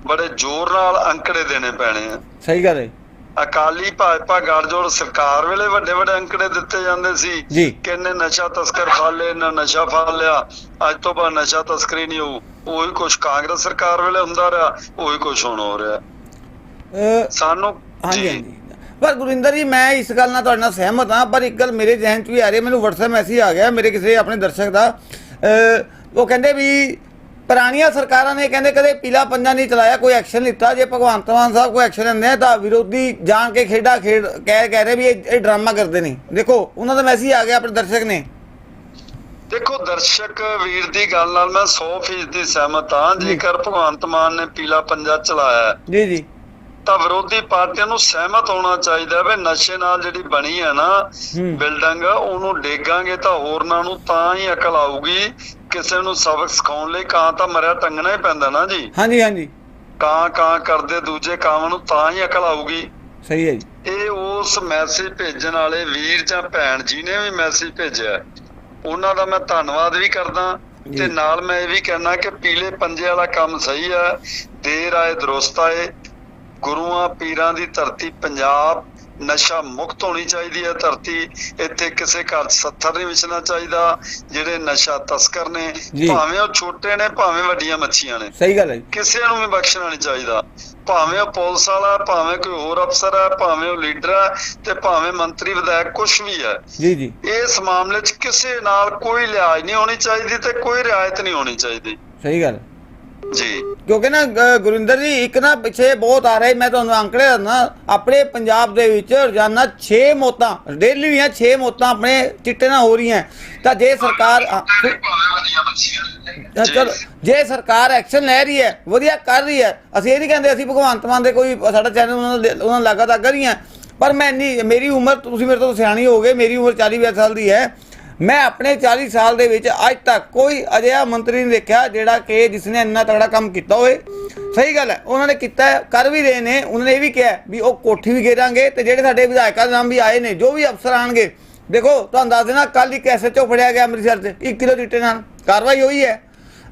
ਬੜੇ ਜ਼ੋਰ ਨਾਲ ਅੰਕੜੇ ਦੇਣੇ ਪੈਣੇ ਆ। ਸਹੀ ਗੱਲ ਹੈ। ਅਕਾਲੀ ਭਾਜਪਾ ਗੜਜੋੜ ਸਰਕਾਰ ਵੇਲੇ ਵੱਡੇ ਵੱਡੇ ਅੰਕੜੇ ਦਿੱਤੇ ਜਾਂਦੇ ਸੀ। ਜੀ। ਕਿ ਇਹਨੇ ਨਸ਼ਾ ਤਸਕਰ ਫੜ ਲਏ ਨਾ ਨਸ਼ਾ ਫੜ ਲਿਆ। ਅੱਜ ਤੋਂ ਬਾਅਦ ਨਸ਼ਾ ਤਸਕਰੀ ਨਹੀਂ ਹੋਊ। ਉਹੀ ਕੁਝ ਕਾਂਗਰਸ ਸਰਕਾਰ ਵੇਲੇ ਹੁੰਦਾ ਰਿਹਾ ਉਹੀ ਕੁਝ ਹੁਣ ਹੋ ਰਿਹਾ। ਸਾਨੂੰ ਹਾਂਜੀ ਹਾਂਜੀ। ਪਰ ਗੁਰਿੰਦਰ ਜੀ ਮੈਂ ਇਸ ਗੱਲ ਨਾਲ ਤੁਹਾਡੇ ਨਾਲ ਸਹਿਮਤ ਹਾਂ ਪਰ ਇੱਕ ਗੱਲ ਮੇਰੇ ਜ਼ਿਹਨ 'ਚ ਵੀ ਆ ਰਹੀ ਹੈ ਮੈਨੂੰ WhatsApp ਮੈਸੇਜ ਆ ਗਿਆ ਮੇਰੇ ਕਿਸੇ ਆਪਣੇ ਦਰਸ਼ਕ ਦਾ। ਉਹ ਕਹਿੰਦੇ ਵੀ ਪੁਰਾਣੀਆਂ ਸਰਕਾਰਾਂ ਨੇ ਕਹਿੰਦੇ ਕਦੇ ਪੀਲਾ ਪੰਜਾ ਨਹੀਂ ਚਲਾਇਆ ਕੋਈ ਐਕਸ਼ਨ ਲਿੱਤਾ। ਜੇ ਭਗਵੰਤ ਮਾਨ ਸਾਹਿਬ ਕੋਈ ਐਕਸ਼ਨ ਲੈਂਦੇ ਆ ਤਾਂ ਵਿਰੋਧੀ ਜਾਣ ਕੇ ਖੇਡਾ ਖੇਡ ਕਹਿ ਕਹਿ ਰਹੇ ਵੀ ਇਹ ਡਰਾਮਾ ਕਰਦੇ ਨੇ। ਦੇਖੋ ਉਹਨਾਂ ਦਾ ਮੈਸੇਜ ਆ ਗਿਆ ਆਪਣੇ ਦਰਸ਼ਕ ਨੇ। ਦੇਖੋ ਦਰਸ਼ਕ ਵੀਰ ਦੀ ਗੱਲ ਨਾਲ ਮੈਂ 100% ਦੀ ਸਹਿਮਤ ਹਾਂ। ਜੇਕਰ ਭਗਵੰਤ ਮਾਨ ਨੇ ਪੀਲਾ ਪੰਜਾ ਚਲਾਇਆ ਜੀ ਜੀ। ਤਾਂ ਵਿਰੋਧੀ ਪਾਰਟੀਆਂ ਨੂੰ ਸਹਿਮਤ ਹੋਣਾ ਚਾਹੀਦਾ ਵੀ ਨਸ਼ੇ ਨਾਲ ਜਿਹੜੀ ਬਣੀ ਹੈ ਨਾ ਬਿਲਡਿੰਗ ਉਹਨੂੰ ਡੇਗਾਂਗੇ ਤਾਂ ਹੋਰਨਾਂ ਨੂੰ ਤਾਂ ਹੀ ਅਕਲ ਆਊਗੀ। ਕਿਸੇ ਨੂੰ ਸਬਕ ਸਿਖਾਉਣ ਲਈ ਕਾਂ ਤਾਂ ਮਰਿਆ ਟੰਗਣਾ ਹੀ ਪੈਂਦਾ ਨਾ ਜੀ। ਹਾਂਜੀ ਹਾਂਜੀ। ਕਾਂ ਕਾਂ ਕਰਦੇ ਦੂਜੇ ਕਾਵਾਂ ਨੂੰ ਤਾਂ ਹੀ ਅਕਲ ਆਊਗੀ। ਸਹੀ ਹੈ ਜੀ। ਇਹ ਉਸ ਮੈਸੇਜ ਭੇਜਣ ਵਾਲੇ ਵੀਰ ਜਾਂ ਭੈਣ ਜੀ ਨੇ ਵੀ ਮੈਸੇਜ ਭੇਜਿਆ। ਉਹਨਾਂ ਦਾ ਮੈਂ ਧੰਨਵਾਦ ਵੀ ਕਰਦਾ। ਤੇ ਨਾਲ ਮੈਂ ਇਹ ਵੀ ਕਹਿਣਾ ਕਿ ਪੀਲੇ ਪੰਜੇ ਵਾਲਾ ਕੰਮ ਸਹੀ ਹੈ ਦੇਰ ਆਏ ਦਰੁਸਤ ਆਏ। ਗੁਰੂਆਂ ਪੀਰਾਂ ਦੀ ਧਰਤੀ ਪੰਜਾਬ ਨਸ਼ਾ ਮੁਕਤ ਹੋਣੀ ਚਾਹੀਦੀ ਹੈ। ਧਰਤੀ ਇੱਥੇ ਕਿਸੇ ਘਰ ਸੱਥਰ ਨਹੀਂ ਵਿਛਣਾ ਚਾਹੀਦਾ ਜਿਹੜੇ ਨਸ਼ਾ ਤਸਕਰ ਨੇ। ਭਾਵੇਂ ਉਹ ਛੋਟੇ ਨੇ ਭਾਵੇਂ ਵੱਡੀਆਂ ਮੱਛੀਆਂ ਨੇ। ਸਹੀ ਗੱਲ ਹੈ ਕਿਸੇ ਨੂੰ ਵੀ ਬਖਸ਼ਣਾ ਨਹੀਂ ਚਾਹੀਦਾ। ਭਾਵੇਂ ਉਹ ਪੁਲਿਸ ਵਾਲਾ ਭਾਵੇਂ ਕੋਈ ਹੋਰ ਅਫਸਰ ਹੈ ਭਾਵੇਂ ਉਹ ਲੀਡਰ ਹੈ ਤੇ ਭਾਵੇਂ ਮੰਤਰੀ ਵਿਧਾਇਕ ਕੁਝ ਵੀ ਹੈ। ਜੀ ਜੀ। ਇਸ ਮਾਮਲੇ 'ਚ ਕਿਸੇ ਨਾਲ ਕੋਈ ਲਿਹਾਜ਼ ਨਹੀਂ ਹੋਣੀ ਚਾਹੀਦੀ ਤੇ ਕੋਈ ਰਿਆਇਤ ਨਹੀਂ ਹੋਣੀ ਚਾਹੀਦੀ। ਸਹੀ ਗੱਲ। ਜੀ। ਕਿਉਂਕਿ ਨਾ ਅ, ਗੁਰਿੰਦਰ ਜੀ ਇੱਕ ਨਾ ਪਿੱਛੇ ਬਹੁਤ ਆ ਰਹੇ ਮੈਂ ਤੁਹਾਨੂੰ ਅੰਕੜੇ ਦੱਸਣਾ ਆਪਣੇ ਪੰਜਾਬ ਦੇ ਵਿੱਚ ਰੋਜ਼ਾਨਾ 6 ਮੌਤਾਂ ਡੇਲੀ ਦੀਆਂ 6 ਮੌਤਾਂ ਆਪਣੇ ਚਿੱਟੇ ਨਾਲ ਹੋ ਰਹੀਆਂ। ਤਾਂ ਜੇ ਸਰਕਾਰ ਚਲੋ ਜੇ ਸਰਕਾਰ ਐਕਸ਼ਨ ਲੈ ਰਹੀ ਹੈ ਵਧੀਆ ਕਰ ਰਹੀ ਹੈ ਅਸੀਂ ਇਹ ਨਹੀਂ ਕਹਿੰਦੇ ਅਸੀਂ ਭਗਵੰਤ ਮਾਨ ਦੇ ਕੋਈ ਸਾਡਾ ਚੈਨਲ ਉਹਨਾਂ ਨਾਲ ਉਹਨਾਂ ਨਾਲ ਲਗਾਤਾਰ ਕਰ ਰਹੀਆਂ। ਪਰ ਮੈਂ ਨਹੀਂ ਮੇਰੀ ਉਮਰ ਤੁਸੀਂ ਮੇਰੇ ਤੋਂ ਸਿਆਣੀ ਹੋ ਗਏ ਮੇਰੀ ਉਮਰ 40 42 ਸਾਲ ਦੀ ਹੈ। ਮੈਂ ਆਪਣੇ 40 ਸਾਲ ਦੇ ਵਿੱਚ ਅੱਜ ਤੱਕ ਕੋਈ ਅਜਿਹਾ ਮੰਤਰੀ ਨਹੀਂ ਦੇਖਿਆ ਜਿਹੜਾ ਕਿ ਜਿਸ ਨੇ ਇੰਨਾ ਤਗੜਾ ਕੰਮ ਕੀਤਾ ਹੋਵੇ। ਸਹੀ ਗੱਲ ਹੈ, ਉਹਨਾਂ ਨੇ ਕੀਤਾ ਕਰ ਵੀ ਰਹੇ ਨੇ, ਉਹਨਾਂ ਨੇ ਇਹ ਵੀ ਕਿਹਾ ਵੀ ਉਹ ਕੋਠੀ ਵੀ ਘੇਰਾਂਗੇ ਤੇ ਜਿਹੜੇ ਸਾਡੇ ਵਿਧਾਇਕਾਂ ਦੇ ਨਾਮ ਵੀ ਆਏ ਨੇ, ਜੋ ਵੀ ਅਫਸਰ ਆਣਗੇ, ਦੇਖੋ ਤੁਹਾਨੂੰ ਦੱਸ ਦੇਣਾ ਕੱਲ ਇੱਕ ਐਸਐਚਓ ਫੜਿਆ ਗਿਆ ਅੰਮ੍ਰਿਤਸਰ 'ਚ 1 ਕਿਲੋ ਚਿੱਟੇ ਨਾਲ, ਕਾਰਵਾਈ ਹੋਈ ਹੈ।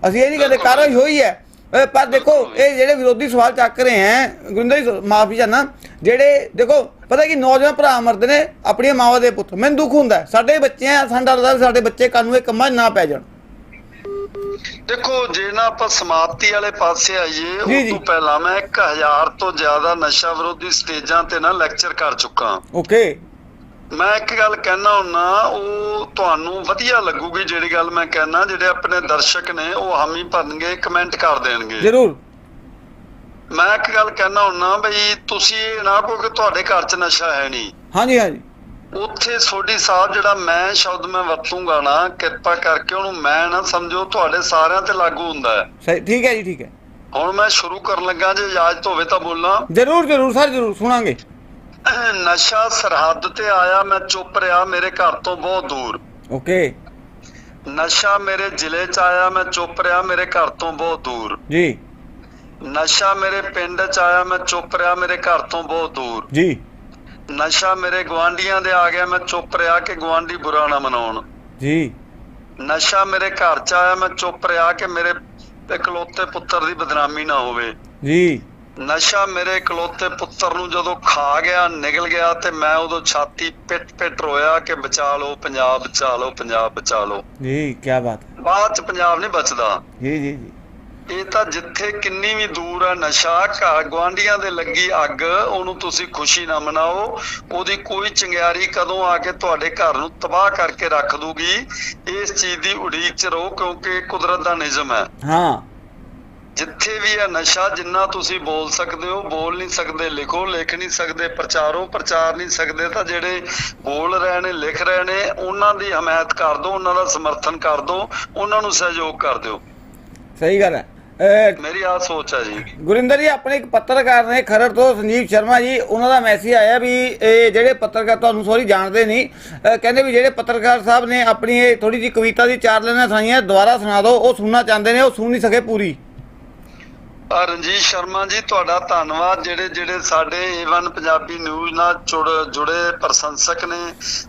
ਅਸੀਂ ਇਹ ਨਹੀਂ ਕਹਿੰਦੇ ਕਾਰਵਾਈ ਹੋਈ ਹੈ ਪਰ ਦੇਖੋ ਇਹ ਜਿਹੜੇ ਵਿਰੋਧੀ ਸਵਾਲ ਚੱਕ ਰਹੇ ਹੈ ਗੁਰਿੰਦਰ ਜੀ ਮਾਫੀ ਚਾਹਨਾ ਜਿਹੜੇ ਦੇਖੋ ਪਤਾ ਕੀ ਨੌਜਵਾਨ ਭਰਾ ਮਰਦੇ ਨੇ ਆਪਣੀਆਂ ਮਾਵਾਂ ਦੇ ਪੁੱਤ ਮੈਨੂੰ ਦੁੱਖ ਹੁੰਦਾ। ਸਾਡੇ ਬੱਚੇ ਆ ਸਾਡਾ ਵੀ ਸਾਡੇ ਬੱਚੇ ਕਾਨੂੰਨ ਕੰਮਾਂ 'ਚ ਨਾ ਪੈ ਜਾਣ ਦੇਖੋ ਜੇ ਨਾ ਆਪਾਂ ਸਮਾਪਤੀ ਵਾਲੇ ਪਾਸੇ ਆਈਏ ਉਸ। ਤੋਂ ਪਹਿਲਾਂ ਮੈਂ 1000 ਤੋਂ ਜ਼ਿਆਦਾ ਨਸ਼ਾ ਵਿਰੋਧੀ ਸਟੇਜਾਂ ਤੇ ਨਾ ਲੈਕਚਰ ਕਰ ਚੁੱਕਾ ਓਕੇ ਮੈਂ ਇੱਕ ਗੱਲ ਕਹਿਣਾ ਹੁੰਨਾ ਉਹ ਤੁਹਾਨੂੰ ਵਧੀਆ ਲੱਗੂਗੀ ਜਿਹੜੀ ਗੱਲ ਮੈਂ ਕਹਿਣਾ ਜਿਹੜੇ ਆਪਣੇ ਦਰਸ਼ਕ ਨੇ ਉਹ ਹਾਮੀ ਭਰਨਗੇ ਕਮੈਂਟ ਕਰ ਦੇਣਗੇ। ਜ਼ਰੂਰ। ਮੈਂ ਇੱਕ ਗੱਲ ਕਹਿਣਾ ਹੁੰਨਾ ਬਈ ਤੁਸੀਂ ਨਾ ਕਹੋ ਕਿ ਤੁਹਾਡੇ ਘਰ 'ਚ ਨਸ਼ਾ ਹੈ ਨਹੀਂ। ਹਾਂਜੀ ਹਾਂਜੀ। ਉੱਥੇ ਸੋਢੀ ਸਾਹਿਬ ਜਿਹੜਾ ਮੈਂ ਸ਼ਬਦ ਮੈਂ ਵਰਤੂੰਗਾ ਨਾ ਕਿਰਪਾ ਕਰਕੇ ਉਹਨੂੰ ਮੈਂ ਨਾ ਸਮਝੋ ਤੁਹਾਡੇ ਸਾਰਿਆਂ ਤੇ ਲਾਗੂ ਹੁੰਦਾ ਹੈ। ਸਹੀ ਠੀਕ ਹੈ ਜੀ ਠੀਕ ਹੈ। ਹੁਣ ਮੈਂ ਸ਼ੁਰੂ ਕਰਨ ਲੱਗਾ ਜੇ ਇਜਾਜ਼ਤ ਹੋਵੇ ਤਾਂ ਬੋਲਾਂ। ਜ਼ਰੂਰ ਜ਼ਰੂਰ ਸਰ ਜ਼ਰੂਰ ਸੁਣਾਂਗੇ। ਨਸ਼ਾ ਸਰਹੱਦ ਤੇ ਆਇਆ ਮੈਂ ਚੁੱਪ ਰਿਹਾ ਮੇਰੇ ਘਰ ਤੋਂ ਬਹੁਤ ਦੂਰ। ਓਕੇ ਨਸ਼ਾ ਮੇਰੇ ਜ਼ਿਲ੍ਹੇ ਚ ਆਇਆ ਮੈਂ ਚੁੱਪ ਰਿਹਾ ਮੇਰੇ ਘਰ ਤੋਂ ਬਹੁਤ ਦੂਰ। ਜੀ। ਨਸ਼ਾ ਮੇਰੇ ਪਿੰਡ ਚ ਆਇਆ ਮੈਂ ਚੁੱਪ ਰਿਹਾ ਮੇਰੇ ਘਰ ਤੋਂ ਬਹੁਤ ਦੂਰ। ਜੀ। ਨਸ਼ਾ ਮੇਰੇ ਗਵਾਂਢੀਆਂ ਦੇ ਆ ਗਿਆ ਮੈਂ ਚੁੱਪ ਰਿਹਾ ਕਿ ਗਵਾਂਢੀ ਬੁਰਾ ਨਾ ਮਨਾਉਣ। ਜੀ। ਨਸ਼ਾ ਮੇਰੇ ਘਰ ਚ ਆਇਆ ਮੈਂ ਚੁੱਪ ਰਿਹਾ ਕਿ ਮੇਰੇ ਇਕਲੌਤੇ ਪੁੱਤਰ ਦੀ ਬਦਨਾਮੀ ਨਾ ਹੋਵੇ। ਜੀ। ਨਸ਼ਾ ਮੇਰੇ ਇਕਲੌਤੇ ਪੁੱਤਰ ਨੂੰ ਜਦੋਂ ਖਾ ਗਿਆ ਨਿਗਲ ਗਿਆ ਤੇ ਮੈਂ ਉਦੋਂ ਛਾਤੀ ਪਿੱਟ ਪਿੱਟ ਰੋਇਆ ਕਿ ਬਚਾ ਲਓ ਪੰਜਾਬ ਬਚਾ ਲਓ ਪੰਜਾਬ ਬਚਾ ਲਓ। ਜੀ ਕੀ ਬਾਤ ਹੈ। ਬਾਅਦ ਚ ਪੰਜਾਬ ਨਹੀਂ ਬਚਦਾ। ਜੀ ਜੀ ਜੀ। ਇਹ ਤਾਂ ਜਿੱਥੇ ਕਿੰਨੀ ਵੀ ਦੂਰ ਆ ਨਸ਼ਾ ਘਰ ਗਵਾਂਢੀਆਂ ਦੇ ਲੱਗੀ ਅੱਗ ਉਹਨੂੰ ਤੁਸੀਂ ਖੁਸ਼ੀ ਨਾ ਮਨਾਓ। ਉਹਦੀ ਕੋਈ ਚੰਗਿਆਰੀ ਕਦੋਂ ਆ ਕੇ ਤੁਹਾਡੇ ਘਰ ਨੂੰ ਤਬਾਹ ਕਰਕੇ ਰੱਖ ਦੂਗੀ ਇਸ ਚੀਜ਼ ਦੀ ਉਡੀਕ 'ਚ ਰਹੋ ਕਿਉਂਕਿ ਕੁਦਰਤ ਦਾ ਨਿਯਮ ਹੈ। ਹਾਂ। ਜਿੱਥੇ ਵੀ ਹੈ ਨਸ਼ਾ ਜਿੰਨਾ ਤੁਸੀਂ ਬੋਲ ਸਕਦੇ ਹੋ ਬੋਲ ਨਹੀਂ ਸਕਦੇ ਲਿਖੋ ਲਿਖ ਨਹੀਂ ਸਕਦੇ ਪ੍ਰਚਾਰੋ ਪ੍ਰਚਾਰ ਨਹੀਂ ਸਕਦੇ ਤਾਂ ਜਿਹੜੇ ਬੋਲ ਰਹੇ ਨੇ ਲਿਖ ਰਹੇ ਨੇ ਉਹਨਾਂ ਦੀ ਹਮਾਇਤ ਕਰ ਦਿਓ ਉਹਨਾਂ ਦਾ ਸਮਰਥਨ ਕਰ ਦਿਓ ਉਹਨਾਂ ਨੂੰ ਸਹਿਯੋਗ ਕਰ ਦਿਓ। ਸਹੀ ਗੱਲ ਹੈ। ਮੇਰੀ ਆ ਸੋਚ ਹੈ ਜੀ। ਗੁਰਿੰਦਰ ਜੀ ਆਪਣੇ ਇੱਕ ਪੱਤਰਕਾਰ ਨੇ ਖਰੜ ਤੋਂ ਸੰਜੀਵ ਸ਼ਰਮਾ ਜੀ ਉਹਨਾਂ ਦਾ ਮੈਸੇਜ ਆਇਆ ਵੀ ਇਹ ਜਿਹੜੇ ਪੱਤਰਕਾਰ ਤੁਹਾਨੂੰ ਸੋਰੀ ਜਾਣਦੇ ਨਹੀਂ ਕਹਿੰਦੇ ਵੀ ਜਿਹੜੇ ਪੱਤਰਕਾਰ ਸਾਹਿਬ ਨੇ ਆਪਣੀ ਇਹ ਥੋੜੀ ਜਿਹੀ ਕਵਿਤਾ ਦੀ ਚਾਰ ਲਾਈਨਾਂ ਸੁਣਾਈਆਂ ਦੁਬਾਰਾ ਸੁਣਾ ਦਿਓ ਉਹ ਸੁਣਨਾ ਚਾਹੁੰਦੇ ਨੇ ਉਹ ਸੁਣ ਨਹੀਂ ਸਕੇ ਪੂਰੀ। ਆ ਰਣਜੀਤ ਸ਼ਰਮਾ ਜੀ ਤੁਹਾਡਾ ਧੰਨਵਾਦ। ਜਿਹੜੇ ਜਿਹੜੇ ਸਾਡੇ ਏਵਨ ਪੰਜਾਬੀ ਨਿਊਜ਼ ਨਾਲ ਜੁੜ ਜੁੜੇ ਪ੍ਰਸ਼ੰਸਕ ਨੇ